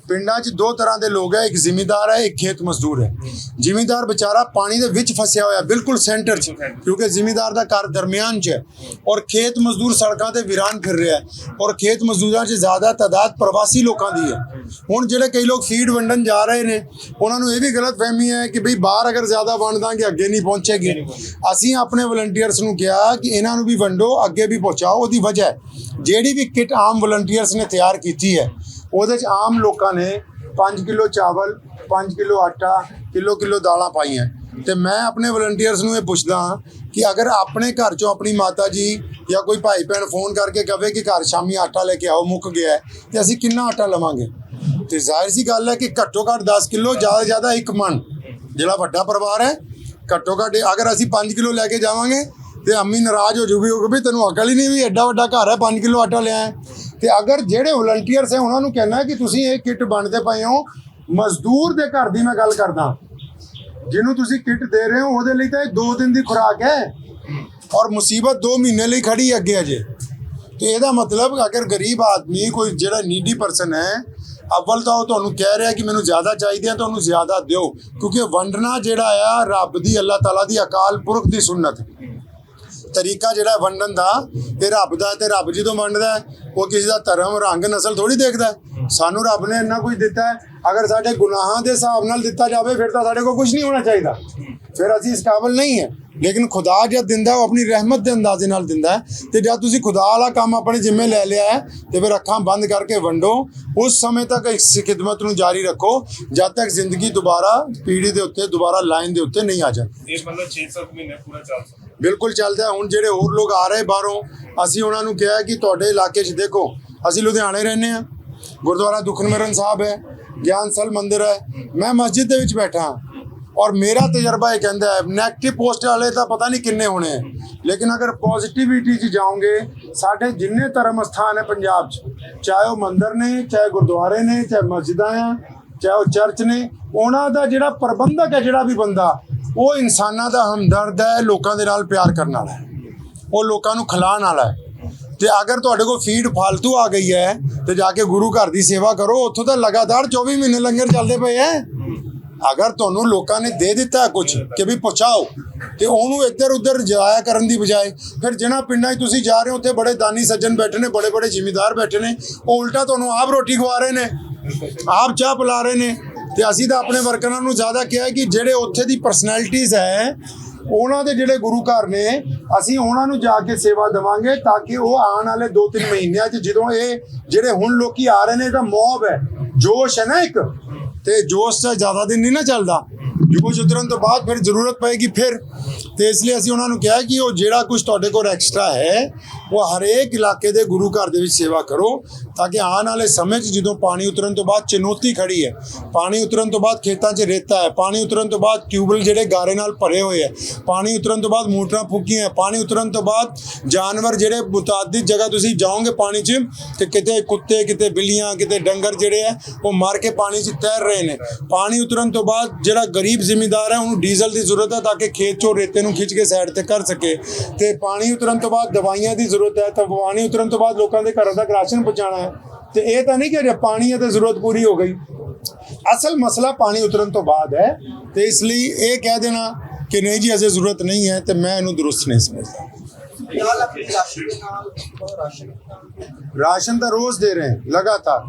ਪਿੰਡਾਂ 'ਚ ਦੋ ਤਰ੍ਹਾਂ ਦੇ ਲੋਕ ਹੈ ਇੱਕ ਜ਼ਿਮੀਂਦਾਰ ਹੈ ਇੱਕ ਖੇਤ ਮਜ਼ਦੂਰ ਹੈ ਜ਼ਿਮੀਂਦਾਰ ਵਿਚਾਰਾ ਪਾਣੀ ਦੇ ਵਿੱਚ ਫਸਿਆ ਹੋਇਆ, ਬਿਲਕੁਲ ਸੈਂਟਰ 'ਚ, ਕਿਉਂਕਿ ਜ਼ਿਮੀਂਦਾਰ ਦਾ ਘਰ ਦਰਮਿਆਨ 'ਚ ਹੈ ਔਰ ਖੇਤ ਮਜ਼ਦੂਰ ਸੜਕਾਂ ਤੇ ਵੀਰਾਨ ਫਿਰ ਰਿਹਾ ਹੈ। ਔਰ ਖੇਤ ਮਜ਼ਦੂਰਾਂ 'ਚ ਜ਼ਿਆਦਾ ਤਾਦਾਦ ਪ੍ਰਵਾਸੀ ਲੋਕਾਂ ਦੀ ਹੈ ਹੁਣ ਜਿਹੜੇ ਕਈ ਲੋਕ ਫੀਡ ਵੰਡਣ ਜਾ ਰਹੇ ਨੇ, ਉਹਨਾਂ ਨੂੰ ਇਹ ਵੀ ਗਲਤ ਫਹਿਮੀ ਹੈ ਕਿ ਬਈ ਬਾਹਰ ਅਗਰ ਜ਼ਿਆਦਾ ਵੰਡ ਦਾਂਗੇ, ਅੱਗੇ ਨਹੀਂ ਪਹੁੰਚੇਗੀ। ਅਸੀਂ ਆਪਣੇ ਵਲੰਟੀਅਰਸ ਨੂੰ ਕਿਹਾ ਕਿ ਇਹਨਾਂ ਨੂੰ ਵੀ ਵੰਡੋ, ਅੱਗੇ ਵੀ ਪਹੁੰਚਾਓ, ਉਹਦੀ ਵਜ੍ਹਾ ਜਿਹੜੀ ਵੀ ਕਿਟ ਆਮ ਵਲੰਟੀਅਰਸ ਨੇ ਤਿਆਰ ਕੀਤੀ ਹੈ ਉਹਦੇ 'ਚ ਆਮ ਲੋਕਾਂ ਨੇ 5 ਕਿਲੋ ਚਾਵਲ 5 ਕਿਲੋ ਆਟਾ ਕਿਲੋ ਕਿਲੋ ਦਾਲਾਂ ਪਾਈਆਂ। ਤੇ ਮੈਂ ਆਪਣੇ ਵਲੰਟੀਅਰਸ ਨੂੰ ਇਹ ਪੁੱਛਦਾ ਹਾਂ ਕਿ ਅਗਰ ਆਪਣੇ ਘਰ ਚੋਂ ਆਪਣੀ ਮਾਤਾ ਜੀ ਜਾਂ ਕੋਈ ਭਾਈ ਭੈਣ ਫੋਨ ਕਰਕੇ ਕਵੇ ਕਿ ਘਰ ਸ਼ਾਮੀ ਆਟਾ ਲੈ ਕੇ ਆਓ ਮੁੱਕ ਗਿਆ ਹੈ, ਤੇ ਅਸੀਂ ਕਿੰਨਾ ਆਟਾ ਲਵਾਂਗੇ? ਤੇ ਜ਼ਾਹਿਰ ਸੀ ਗੱਲ ਹੈ ਕਿ ਘੱਟੋ ਘੱਟ 10 ਕਿਲੋ ਜ਼ਿਆਦਾ ਜ਼ਿਆਦਾ ਇੱਕ ਮਣ। ਜਿਹੜਾ ਵੱਡਾ ਪਰਿਵਾਰ ਹੈ ਘੱਟੋ ਘੱਟ ਅਗਰ ਅਸੀਂ 5 ਕਿਲੋ ਲੈ ਕੇ ਜਾਵਾਂਗੇ ਤੇ ਅੰਮੀ ਨਾਰਾਜ਼ ਹੋ ਜੂਗੀ ਉਹ ਕਹੇ ਵੀ ਤੈਨੂੰ ਅਕਲ ਹੀ ਨਹੀਂ ਵੀ ਐਡਾ ਵੱਡਾ ਘਰ ਹੈ 5 ਕਿਲੋ ਆਟਾ ਲਿਆ ਹੈ। ਤੇ ਅਗਰ ਜਿਹੜੇ ਵਲੰਟੀਅਰਸ ਹੈ, ਉਹਨਾਂ ਨੂੰ ਕਹਿਣਾ ਕਿ ਤੁਸੀਂ ਇਹ ਕਿੱਟ ਬਣਦੇ ਪਏ ਹੋ, ਮਜ਼ਦੂਰ ਦੇ ਘਰ ਦੀ ਮੈਂ ਗੱਲ ਕਰਦਾ। ਜਿਹਨੂੰ ਤੁਸੀਂ ਕਿੱਟ ਦੇ ਰਹੇ ਹੋ, ਉਹਦੇ ਲਈ ਤਾਂ ਇਹ 2 ਦਿਨ ਦੀ ਖੁਰਾਕ ਹੈ ਔਰ ਮੁਸੀਬਤ 2 ਮਹੀਨੇ ਲਈ ਖੜੀ ਅੱਗੇ ਅਜੇ। ਤੇ ਇਹਦਾ ਮਤਲਬ ਅਗਰ ਗਰੀਬ ਆਦਮੀ ਕੋਈ ਜਿਹੜਾ ਨੀਡੀ ਪਰਸਨ ਹੈ, ਅਵਲ ਤਾਂ ਉਹ ਤੁਹਾਨੂੰ ਕਹਿ ਰਿਹਾ ਕਿ ਮੈਨੂੰ ਜ਼ਿਆਦਾ ਚਾਹੀਦੇ ਆ, ਤੁਹਾਨੂੰ ਜ਼ਿਆਦਾ ਦਿਓ, ਕਿਉਂਕਿ ਵੰਡਣਾ ਜਿਹੜਾ ਆ, ਰੱਬ ਦੀ, ਅੱਲਾਹ ਤਾਲਾ ਦੀ ਅਕਾਲ ਪੁਰਖ ਦੀ ਸੁਨਨਤ। ਤਰੀਕਾ ਜਿਹੜਾ ਵੰਡਣ ਦਾ ਇਹ ਰੱਬ ਦਾ ਹੈ ਤੇ ਰੱਬ ਜਦੋਂ ਵੰਡਦਾ ਉਹ ਕਿਸੇ ਦਾ ਧਰਮ, ਰੰਗ, ਨਸਲ ਥੋੜੀ ਦੇਖਦਾ ਸਾਨੂੰ ਰੱਬ ਨੇ ਇੰਨਾ ਕੁਝ ਦਿੱਤਾ ਹੈ। ਅਗਰ ਸਾਡੇ ਗੁਨਾਹਾਂ ਦੇ ਹਿਸਾਬ ਨਾਲ ਦਿੱਤਾ ਜਾਵੇ, ਫਿਰ ਤਾਂ ਸਾਡੇ ਕੋਲ ਕੁਝ ਨਹੀਂ ਹੋਣਾ ਚਾਹੀਦਾ। ਫਿਰ ਅਸੀਂ ਇਸ ਕਾਬਲ ਨਹੀਂ ਹੈ। ਲੇਕਿਨ ਖੁਦਾ ਜਦ ਦਿੰਦਾ ਉਹ ਆਪਣੀ ਰਹਿਮਤ ਦੇ ਅੰਦਾਜ਼ੇ ਨਾਲ ਦਿੰਦਾ ਹੈ। ਤੇ ਜਦ ਤੁਸੀਂ ਖੁਦਾ ਵਾਲਾ ਕੰਮ ਆਪਣੇ ਜ਼ਿੰਮੇ ਲੈ ਲਿਆ ਹੈ, ਤੇ ਫਿਰ ਅੱਖਾਂ ਬੰਦ ਕਰਕੇ ਵੰਡੋ, ਉਸ ਸਮੇਂ ਤੱਕ ਇਸ ਖਿਦਮਤ ਨੂੰ ਜਾਰੀ ਰੱਖੋ, ਜਦ ਤੱਕ ਜ਼ਿੰਦਗੀ ਦੁਬਾਰਾ ਪੀੜੀ ਦੇ ਉੱਤੇ, ਦੁਬਾਰਾ ਲਾਈਨ ਦੇ ਉੱਤੇ ਨਹੀਂ ਆ ਜਾਂਦੀ ਇਹ ਮਤਲਬ 6-7 ਮਹੀਨੇ ਪੂਰਾ ਚੱਲ ਸਕਦਾ। ਬਿਲਕੁਲ ਚੱਲਦਾ ਹੁਣ ਜਿਹੜੇ ਹੋਰ ਲੋਕ ਆ ਰਹੇ ਬਾਹਰੋਂ, ਅਸੀਂ ਉਹਨਾਂ ਨੂੰ ਕਿਹਾ ਕਿ ਤੁਹਾਡੇ ਇਲਾਕੇ 'ਚ ਦੇਖੋ, ਅਸੀਂ ਲੁਧਿਆਣੇ ਰਹਿੰਦੇ ਆ ਗੁਰਦੁਆਰਾ ਦੁਖਨਮਰਨ ਸਾਹਿਬ ਹੈ, ਗਿਆਨ ਸਲ ਮੰਦਿਰ ਹੈ, ਮੈਂ ਮਸਜਿਦ ਦੇ ਵਿੱਚ ਬੈਠਾ ਹਾਂ। ਔਰ ਮੇਰਾ ਤਜਰਬਾ ਇਹ ਕਹਿੰਦਾ ਹੈ ਨੈਗੇਟਿਵ ਪੋਸਟ ਵਾਲੇ ਤਾਂ ਪਤਾ ਨਹੀਂ ਕਿੰਨੇ ਹੋਣੇ ਹੈ ਲੇਕਿਨ ਅਗਰ ਪੋਜ਼ਿਟਿਵਿਟੀ 'ਚ ਜਾਓਗੇ, ਸਾਡੇ ਜਿੰਨੇ ਧਰਮ ਸਥਾਨ ਹੈ ਪੰਜਾਬ 'ਚ, ਚਾਹੇ ਉਹ ਮੰਦਿਰ ਨੇ, ਚਾਹੇ ਗੁਰਦੁਆਰੇ ਨੇ, ਚਾਹੇ ਮਸਜਿਦਾਂ ਆ ਚਾਹੇ ਉਹ ਚਰਚ ਨੇ, ਉਹਨਾਂ ਦਾ ਜਿਹੜਾ ਪ੍ਰਬੰਧਕ ਹੈ, ਜਿਹੜਾ ਵੀ ਬੰਦਾ, ਉਹ ਇਨਸਾਨਾਂ ਦਾ ਹਮਦਰਦ ਹੈ, ਲੋਕਾਂ ਦੇ ਨਾਲ ਪਿਆਰ ਕਰਨ ਵਾਲਾ ਹੈ। ਉਹ ਲੋਕਾਂ ਨੂੰ ਖਿਲਾਉਣ ਵਾਲਾ ਹੈ। ਤੇ ਅਗਰ ਤੁਹਾਡੇ ਕੋਲ ਫੀਡ ਫालतू ਆ ਗਈ ਹੈ, ਤੇ ਜਾ ਕੇ ਗੁਰੂ ਘਰ ਦੀ ਸੇਵਾ ਕਰੋ, ਉੱਥੋਂ ਤਾਂ ਲਗਾਤਾਰ 24 ਮਹੀਨੇ ਲੰਗਰ ਚੱਲਦੇ ਪਏ ਐ ਅਗਰ ਤੁਹਾਨੂੰ ਲੋਕਾਂ ਨੇ ਦੇ ਦਿੱਤਾ ਕੁਝ ਕਿ ਵੀ ਪਹੁੰਚਾਓ, ਤੇ ਉਹਨੂੰ ਇੱਧਰ ਉੱਧਰ ਜਾਇਆ ਕਰਨ ਦੀ ਬਜਾਏ, ਫਿਰ ਜਿਹਨਾਂ ਪਿੰਡਾਂ 'ਚ ਤੁਸੀਂ ਜਾ ਰਹੇ ਹੋ, ਉੱਥੇ ਬੜੇ ਦਾਨੀ ਸੱਜਣ ਬੈਠੇ ਨੇ ਬੜੇ ਬੜੇ ਜ਼ਿਮੀਦਾਰ ਬੈਠੇ ਨੇ, ਉਹ ਉਲਟਾ ਤੁਹਾਨੂੰ ਆਪ ਰੋਟੀ ਖਵਾ ਰਹੇ ਨੇ। ਆਪ ਚਾਹ ਪਿਲਾ ਰਹੇ ਨੇ ਤੇ ਅਸੀਂ ਤਾਂ ਆਪਣੇ ਵਰਕਰਾਂ ਨੂੰ ਜ਼ਿਆਦਾ ਕਿਹਾ ਕਿ ਜਿਹੜੇ ਉੱਥੇ ਦੀ ਪਰਸਨੈਲਿਟੀਜ਼ ਹੈ, ਉਹਨਾਂ ਦੇ ਜਿਹੜੇ ਗੁਰੂ ਘਰ ਨੇ, ਅਸੀਂ ਉਹਨਾਂ ਨੂੰ ਜਾ ਕੇ ਸੇਵਾ ਦੇਵਾਂਗੇ ਤਾਂ ਕਿ ਉਹ ਆਉਣ ਵਾਲੇ 2-3 ਮਹੀਨਿਆਂ 'ਚ ਜਦੋਂ ਇਹ ਜਿਹੜੇ ਹੁਣ ਲੋਕੀ ਆ ਰਹੇ ਨੇ ਇਹਦਾ ਮੌਬ ਹੈ, ਜੋਸ਼ ਹੈ ਨਾ ਇੱਕ। ਤੇ ਜੋਸ਼ ਤਾਂ ਜ਼ਿਆਦਾ ਦਿਨ ਨਹੀਂ ਨਾ ਚੱਲਦਾ। ਜੋਸ਼ ਉਤਰਨ ਤੋਂ ਬਾਅਦ ਫਿਰ ਜ਼ਰੂਰਤ ਪਏਗੀ ਫਿਰ। ਤੇ ਇਸ ਲਈ ਅਸੀਂ ਉਹਨਾਂ ਨੂੰ ਕਿਹਾ ਕਿ ਉਹ ਜਿਹੜਾ ਕੁਝ ਤੁਹਾਡੇ ਕੋਲ ਐਕਸਟਰਾ ਹੈ, ਉਹ ਹਰੇਕ ਇਲਾਕੇ ਦੇ ਗੁਰੂ ਘਰ ਦੇ ਵਿੱਚ ਸੇਵਾ ਕਰੋ, ਤਾਂ ਕਿ ਆਉਣ ਵਾਲੇ ਸਮੇਂ 'ਚ ਜਦੋਂ ਪਾਣੀ ਉਤਰਨ ਤੋਂ ਬਾਅਦ ਚੁਣੌਤੀ ਖੜੀ ਹੈ, ਪਾਣੀ ਉਤਰਨ ਤੋਂ ਬਾਅਦ ਖੇਤਾਂ 'ਚ ਰੇਤਾ ਹੈ, ਪਾਣੀ ਉਤਰਨ ਤੋਂ ਬਾਅਦ ਟਿਊਬਲ ਜਿਹੜੇ ਗਾਰੇ ਨਾਲ ਭਰੇ ਹੋਏ ਹੈ, ਪਾਣੀ ਉਤਰਨ ਤੋਂ ਬਾਅਦ ਮੋਟਰਾਂ ਫੁੱਕੀਆਂ ਪਾਣੀ ਉਤਰਨ ਤੋਂ ਬਾਅਦ ਜਾਨਵਰ ਜਿਹੜੇ ਮੁਤਾਦਿਦ ਜਗ੍ਹਾ ਤੁਸੀਂ ਜਾਓਗੇ ਪਾਣੀ 'ਚ ਤੇ ਕਿਤੇ ਕੁੱਤੇ, ਕਿਤੇ ਬਿੱਲੀਆਂ, ਕਿਤੇ ਡੰਗਰ ਜਿਹੜੇ ਹੈ, ਉਹ ਮਰ ਕੇ ਪਾਣੀ 'ਚ ਤੈਰ ਰਹੇ ਨੇ। ਪਾਣੀ ਉਤਰਨ ਤੋਂ ਬਾਅਦ ਜਿਹੜਾ ਗਰੀਬ ਜ਼ਿਮੀਦਾਰ ਹੈ, ਉਹਨੂੰ ਡੀਜ਼ਲ ਦੀ ਜ਼ਰੂਰਤ ਹੈ ਤਾਂ ਕਿ ਖੇਤ 'ਚੋਂ ਰੇਤੇ ਨੂੰ ਖਿੱਚ ਕੇ ਸਾਈਡ ਤੇ ਕਰ ਸਕੇ ਤੇ ਪਾਣੀ ਉਤਰਨ ਤੋਂ ਬਾਅਦ ਦਵਾਈਆਂ ਦੀ ਜ਼ਰੂਰਤ ਹੈ, ਤਾਂ ਪਾਣੀ ਉਤਰਨ ਤੋਂ ਬਾਅਦ ਲੋਕਾਂ ਦੇ ਘਰਾਂ ਤੱਕ ਰਾਸ਼ਨ ਪਹੁੰਚਾਉਣਾ ਹੈ। ਤੇ ਇਹ ਤਾਂ ਨਹੀਂ ਕਿ ਪਾਣੀ ਹੈ ਤਾਂ ਜ਼ਰੂਰਤ ਪੂਰੀ ਹੋ ਗਈ। ਅਸਲ ਮਸਲਾ ਪਾਣੀ ਉਤਰਨ ਤੋਂ ਬਾਅਦ ਹੈ ਤੇ ਇਸ ਲਈ ਇਹ ਕਹਿ ਦੇਣਾ ਕਿ ਨਹੀਂ ਜੀ, ਅਜੇ ਜ਼ਰੂਰਤ ਨਹੀਂ ਹੈ ਤੇ ਮੈਂ ਇਹਨੂੰ ਦਰੁਸਤ ਨਹੀਂ ਸਮਝਦਾ। ਰਾਸ਼ਨ ਤਾਂ ਰੋਜ਼ ਦੇ ਰਹੇ ਲਗਾਤਾਰ।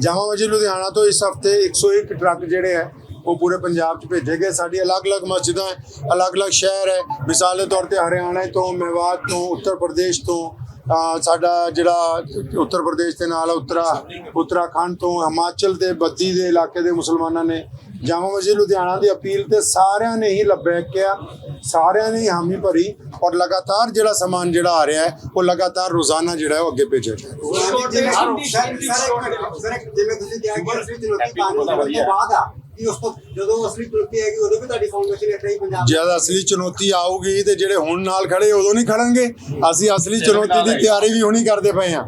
ਜਾਮਾ ਮਸਜਿਦ ਲੁਧਿਆਣਾ ਤੋਂ ਇਸ ਹਫ਼ਤੇ 101 ਟਰੱਕ ਜਿਹੜੇ ਹੈ ਉਹ ਪੂਰੇ ਪੰਜਾਬ 'ਚ ਭੇਜੇ ਗਏ। ਸਾਡੀ ਅਲੱਗ-ਅਲੱਗ ਮਸਜਿਦਾਂ ਹੈ ਅਲੱਗ-ਅਲੱਗ ਸ਼ਹਿਰ ਹੈ। ਮਿਸਾਲ ਦੇ ਤੌਰ ਤੇ ਹਰਿਆਣਾ ਤੋਂ ਮੇਵਾਤ ਤੋਂ ਉੱਤਰ ਪ੍ਰਦੇਸ਼ ਤੋਂ ਸਾਡਾ ਜਿਹੜਾ ਉੱਤਰ ਪ੍ਰਦੇਸ਼ ਦੇ ਨਾਲ ਉੱਤਰਾ ਉੱਤਰਾਖੰਡ ਤੋਂ ਹਿਮਾਚਲ ਦੇ ਬੱਦੀ ਦੇ ਇਲਾਕੇ ਦੇ ਮੁਸਲਮਾਨਾਂ ਨੇ ਜਾਮਾ ਮਸਜਿਦ ਲੁਧਿਆਣਾ ਦੀ ਅਪੀਲ ਤੇ ਸਾਰਿਆਂ ਨੇ ਹੀ ਲੱਭਿਆ ਸਾਰਿਆਂ ਨੇ ਹੀ ਹਾਮੀ ਭਰੀ ਔਰ ਲਗਾਤਾਰ ਜਿਹੜਾ ਸਮਾਨ ਜਿਹੜਾ ਆ ਰਿਹਾ ਹੈ ਉਹ ਲਗਾਤਾਰ ਰੋਜ਼ਾਨਾ ਜਿਹੜਾ ਹੈ ਉਹ ਅੱਗੇ ਭੇਜਿਆ ਜਾ ਰਿਹਾ ਹੈ। ਸਰ ਜਿਵੇਂ ਤੁਸੀਂ ਕਿਹਾ ਕਿ ਅਸਲੀ ਚੁਣੌਤੀ ਪਾਣੀ ਤੋਂ ਬਾਅਦ ਆ ਕਿ ਉਸ ਤੋਂ ਜਦੋਂ ਅਸਲੀ ਚੁਣੌਤੀ ਆਏਗੀ ਉਦੋਂ ਵੀ ਤੁਹਾਡੀ ਫਾਊਂਡੇਸ਼ਨ ਇੱਥੇ ਹੀ ਪੰਜਾਬ ਜਦ ਅਸਲੀ ਚੁਣੌਤੀ ਆਊਗੀ ਤੇ ਜਿਹੜੇ ਹੁਣ ਨਾਲ ਖੜੇ ਉਦੋਂ ਨਹੀਂ ਖੜਨਗੇ। ਅਸੀਂ ਅਸਲੀ ਚੁਣੌਤੀ ਦੀ ਤਿਆਰੀ ਵੀ ਹੁਣੀ ਕਰਦੇ ਪਏ ਹਾਂ।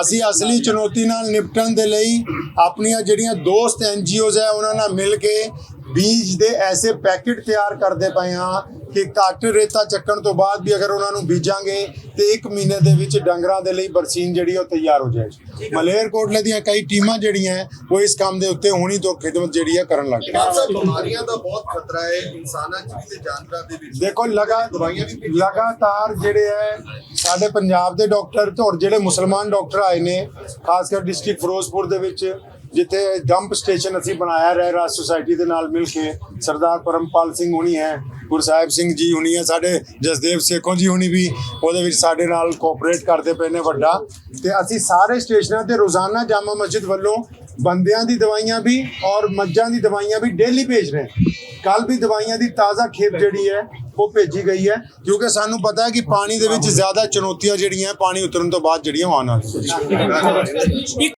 ਅਸੀਂ ਅਸਲੀ ਚੁਣੌਤੀ ਨਾਲ ਨਿਪਟਣ ਦੇ ਲਈ ਆਪਣੀਆਂ ਜਿਹੜੀਆਂ ਦੋਸਤ ਐਨਜੀਓਜ਼ ਹੈ ਉਹਨਾਂ ਨਾਲ ਮਿਲ ਕੇ ਬੀਜ ਦੇ ਐਸੇ ਪੈਕੇਟ ਤਿਆਰ ਕਰਦੇ ਪਏ ਹਾਂ ਕਿ ਘੱਟ ਰੇਤਾ ਚੱਕਣ ਤੋਂ ਬਾਅਦ ਵੀ ਅਗਰ ਉਹਨਾਂ ਨੂੰ ਬੀਜਾਂਗੇ ਤੇ 1 ਮਹੀਨੇ ਦੇ ਵਿੱਚ ਡੰਗਰਾਂ ਦੇ ਲਈ ਬਰਸੀਨ ਜਿਹੜੀ ਉਹ ਤਿਆਰ ਹੋ ਜਾਏਗੀ। ਮਲੇਰਕੋਟਲੇ ਦੀਆਂ ਕਈ ਟੀਮਾਂ ਜਿਹੜੀਆਂ ਉਹ ਇਸ ਕੰਮ ਦੇ ਉੱਤੇ ਹੁਣੀ ਤੋਂ ਖਿਦਮਤ ਜਿਹੜੀ ਹੈ ਕਰਨ ਲੱਗ ਸਰ ਬਿਮਾਰੀਆਂ ਦਾ ਬਹੁਤ ਖਤਰਾ ਹੈ ਇਨਸਾਨਾਂ 'ਚ ਵੀ ਤੇ ਜਾਨਵਰਾਂ ਦੇ ਵਿੱਚ। ਦੇਖੋ ਲਗਾ ਲਗਾਤਾਰ ਜਿਹੜੇ ਹੈ ਸਾਡੇ ਪੰਜਾਬ ਦੇ ਡਾਕਟਰ ਤੇ ਔਰ ਜਿਹੜੇ ਮੁਸਲਮਾਨ ਡਾਕਟਰ ਆਏ ਨੇ ਖਾਸ ਕਰ ਡਿਸਟ੍ਰਿਕਟ ਫਿਰੋਜ਼ਪੁਰ ਦੇ ਵਿੱਚ ਜਿੱਥੇ ਡੰਪ ਸਟੇਸ਼ਨ ਅਸੀਂ ਬਣਾਇਆ ਰਹਿ ਰਾਜ ਸੁਸਾਇਟੀ ਦੇ ਨਾਲ ਮਿਲ ਕੇ, ਸਰਦਾਰ ਪਰਮਪਾਲ ਸਿੰਘ ਹੁਣੀ ਹੈ ਗੁਰਸਾਹਿਬ ਸਿੰਘ ਜੀ ਹੁਣੀ ਹੈ, ਸਾਡੇ ਜਸਦੇਵ ਸੇਖੋਂ ਜੀ ਹੁਣੀ ਵੀ ਉਹਦੇ ਵਿੱਚ ਸਾਡੇ ਨਾਲ ਕੋਆਪਰੇਟ ਕਰਦੇ ਪਏ ਨੇ ਵੱਡਾ। ਤੇ ਅਸੀਂ ਸਾਰੇ ਸਟੇਸ਼ਨਾਂ ਤੇ ਰੋਜ਼ਾਨਾ ਜਾਮਾ ਮਸਜਿਦ ਵੱਲੋਂ ਬੰਦਿਆਂ ਦੀ ਦਵਾਈਆਂ ਵੀ ਔਰ ਮੱਝਾਂ ਦੀ ਦਵਾਈਆਂ ਵੀ ਡੇਲੀ ਭੇਜ ਰਹੇ ਹਾਂ। ਕੱਲ ਵੀ ਦਵਾਈਆਂ ਦੀ ਤਾਜ਼ਾ ਖੇਪ ਜਿਹੜੀ ਹੈ, ਉਹ ਭੇਜੀ ਗਈ ਹੈ, ਕਿਉਂਕਿ ਸਾਨੂੰ ਪਤਾ ਹੈ ਕਿ ਪਾਣੀ ਦੇ ਵਿੱਚ ਜ਼ਿਆਦਾ ਚੁਣੌਤੀਆਂ ਜਿਹੜੀਆਂ ਪਾਣੀ ਉਤਰਨ ਤੋਂ ਬਾਅਦ ਜਿਹੜੀਆਂ ਆਉਣ ਵਾਲੀਆਂ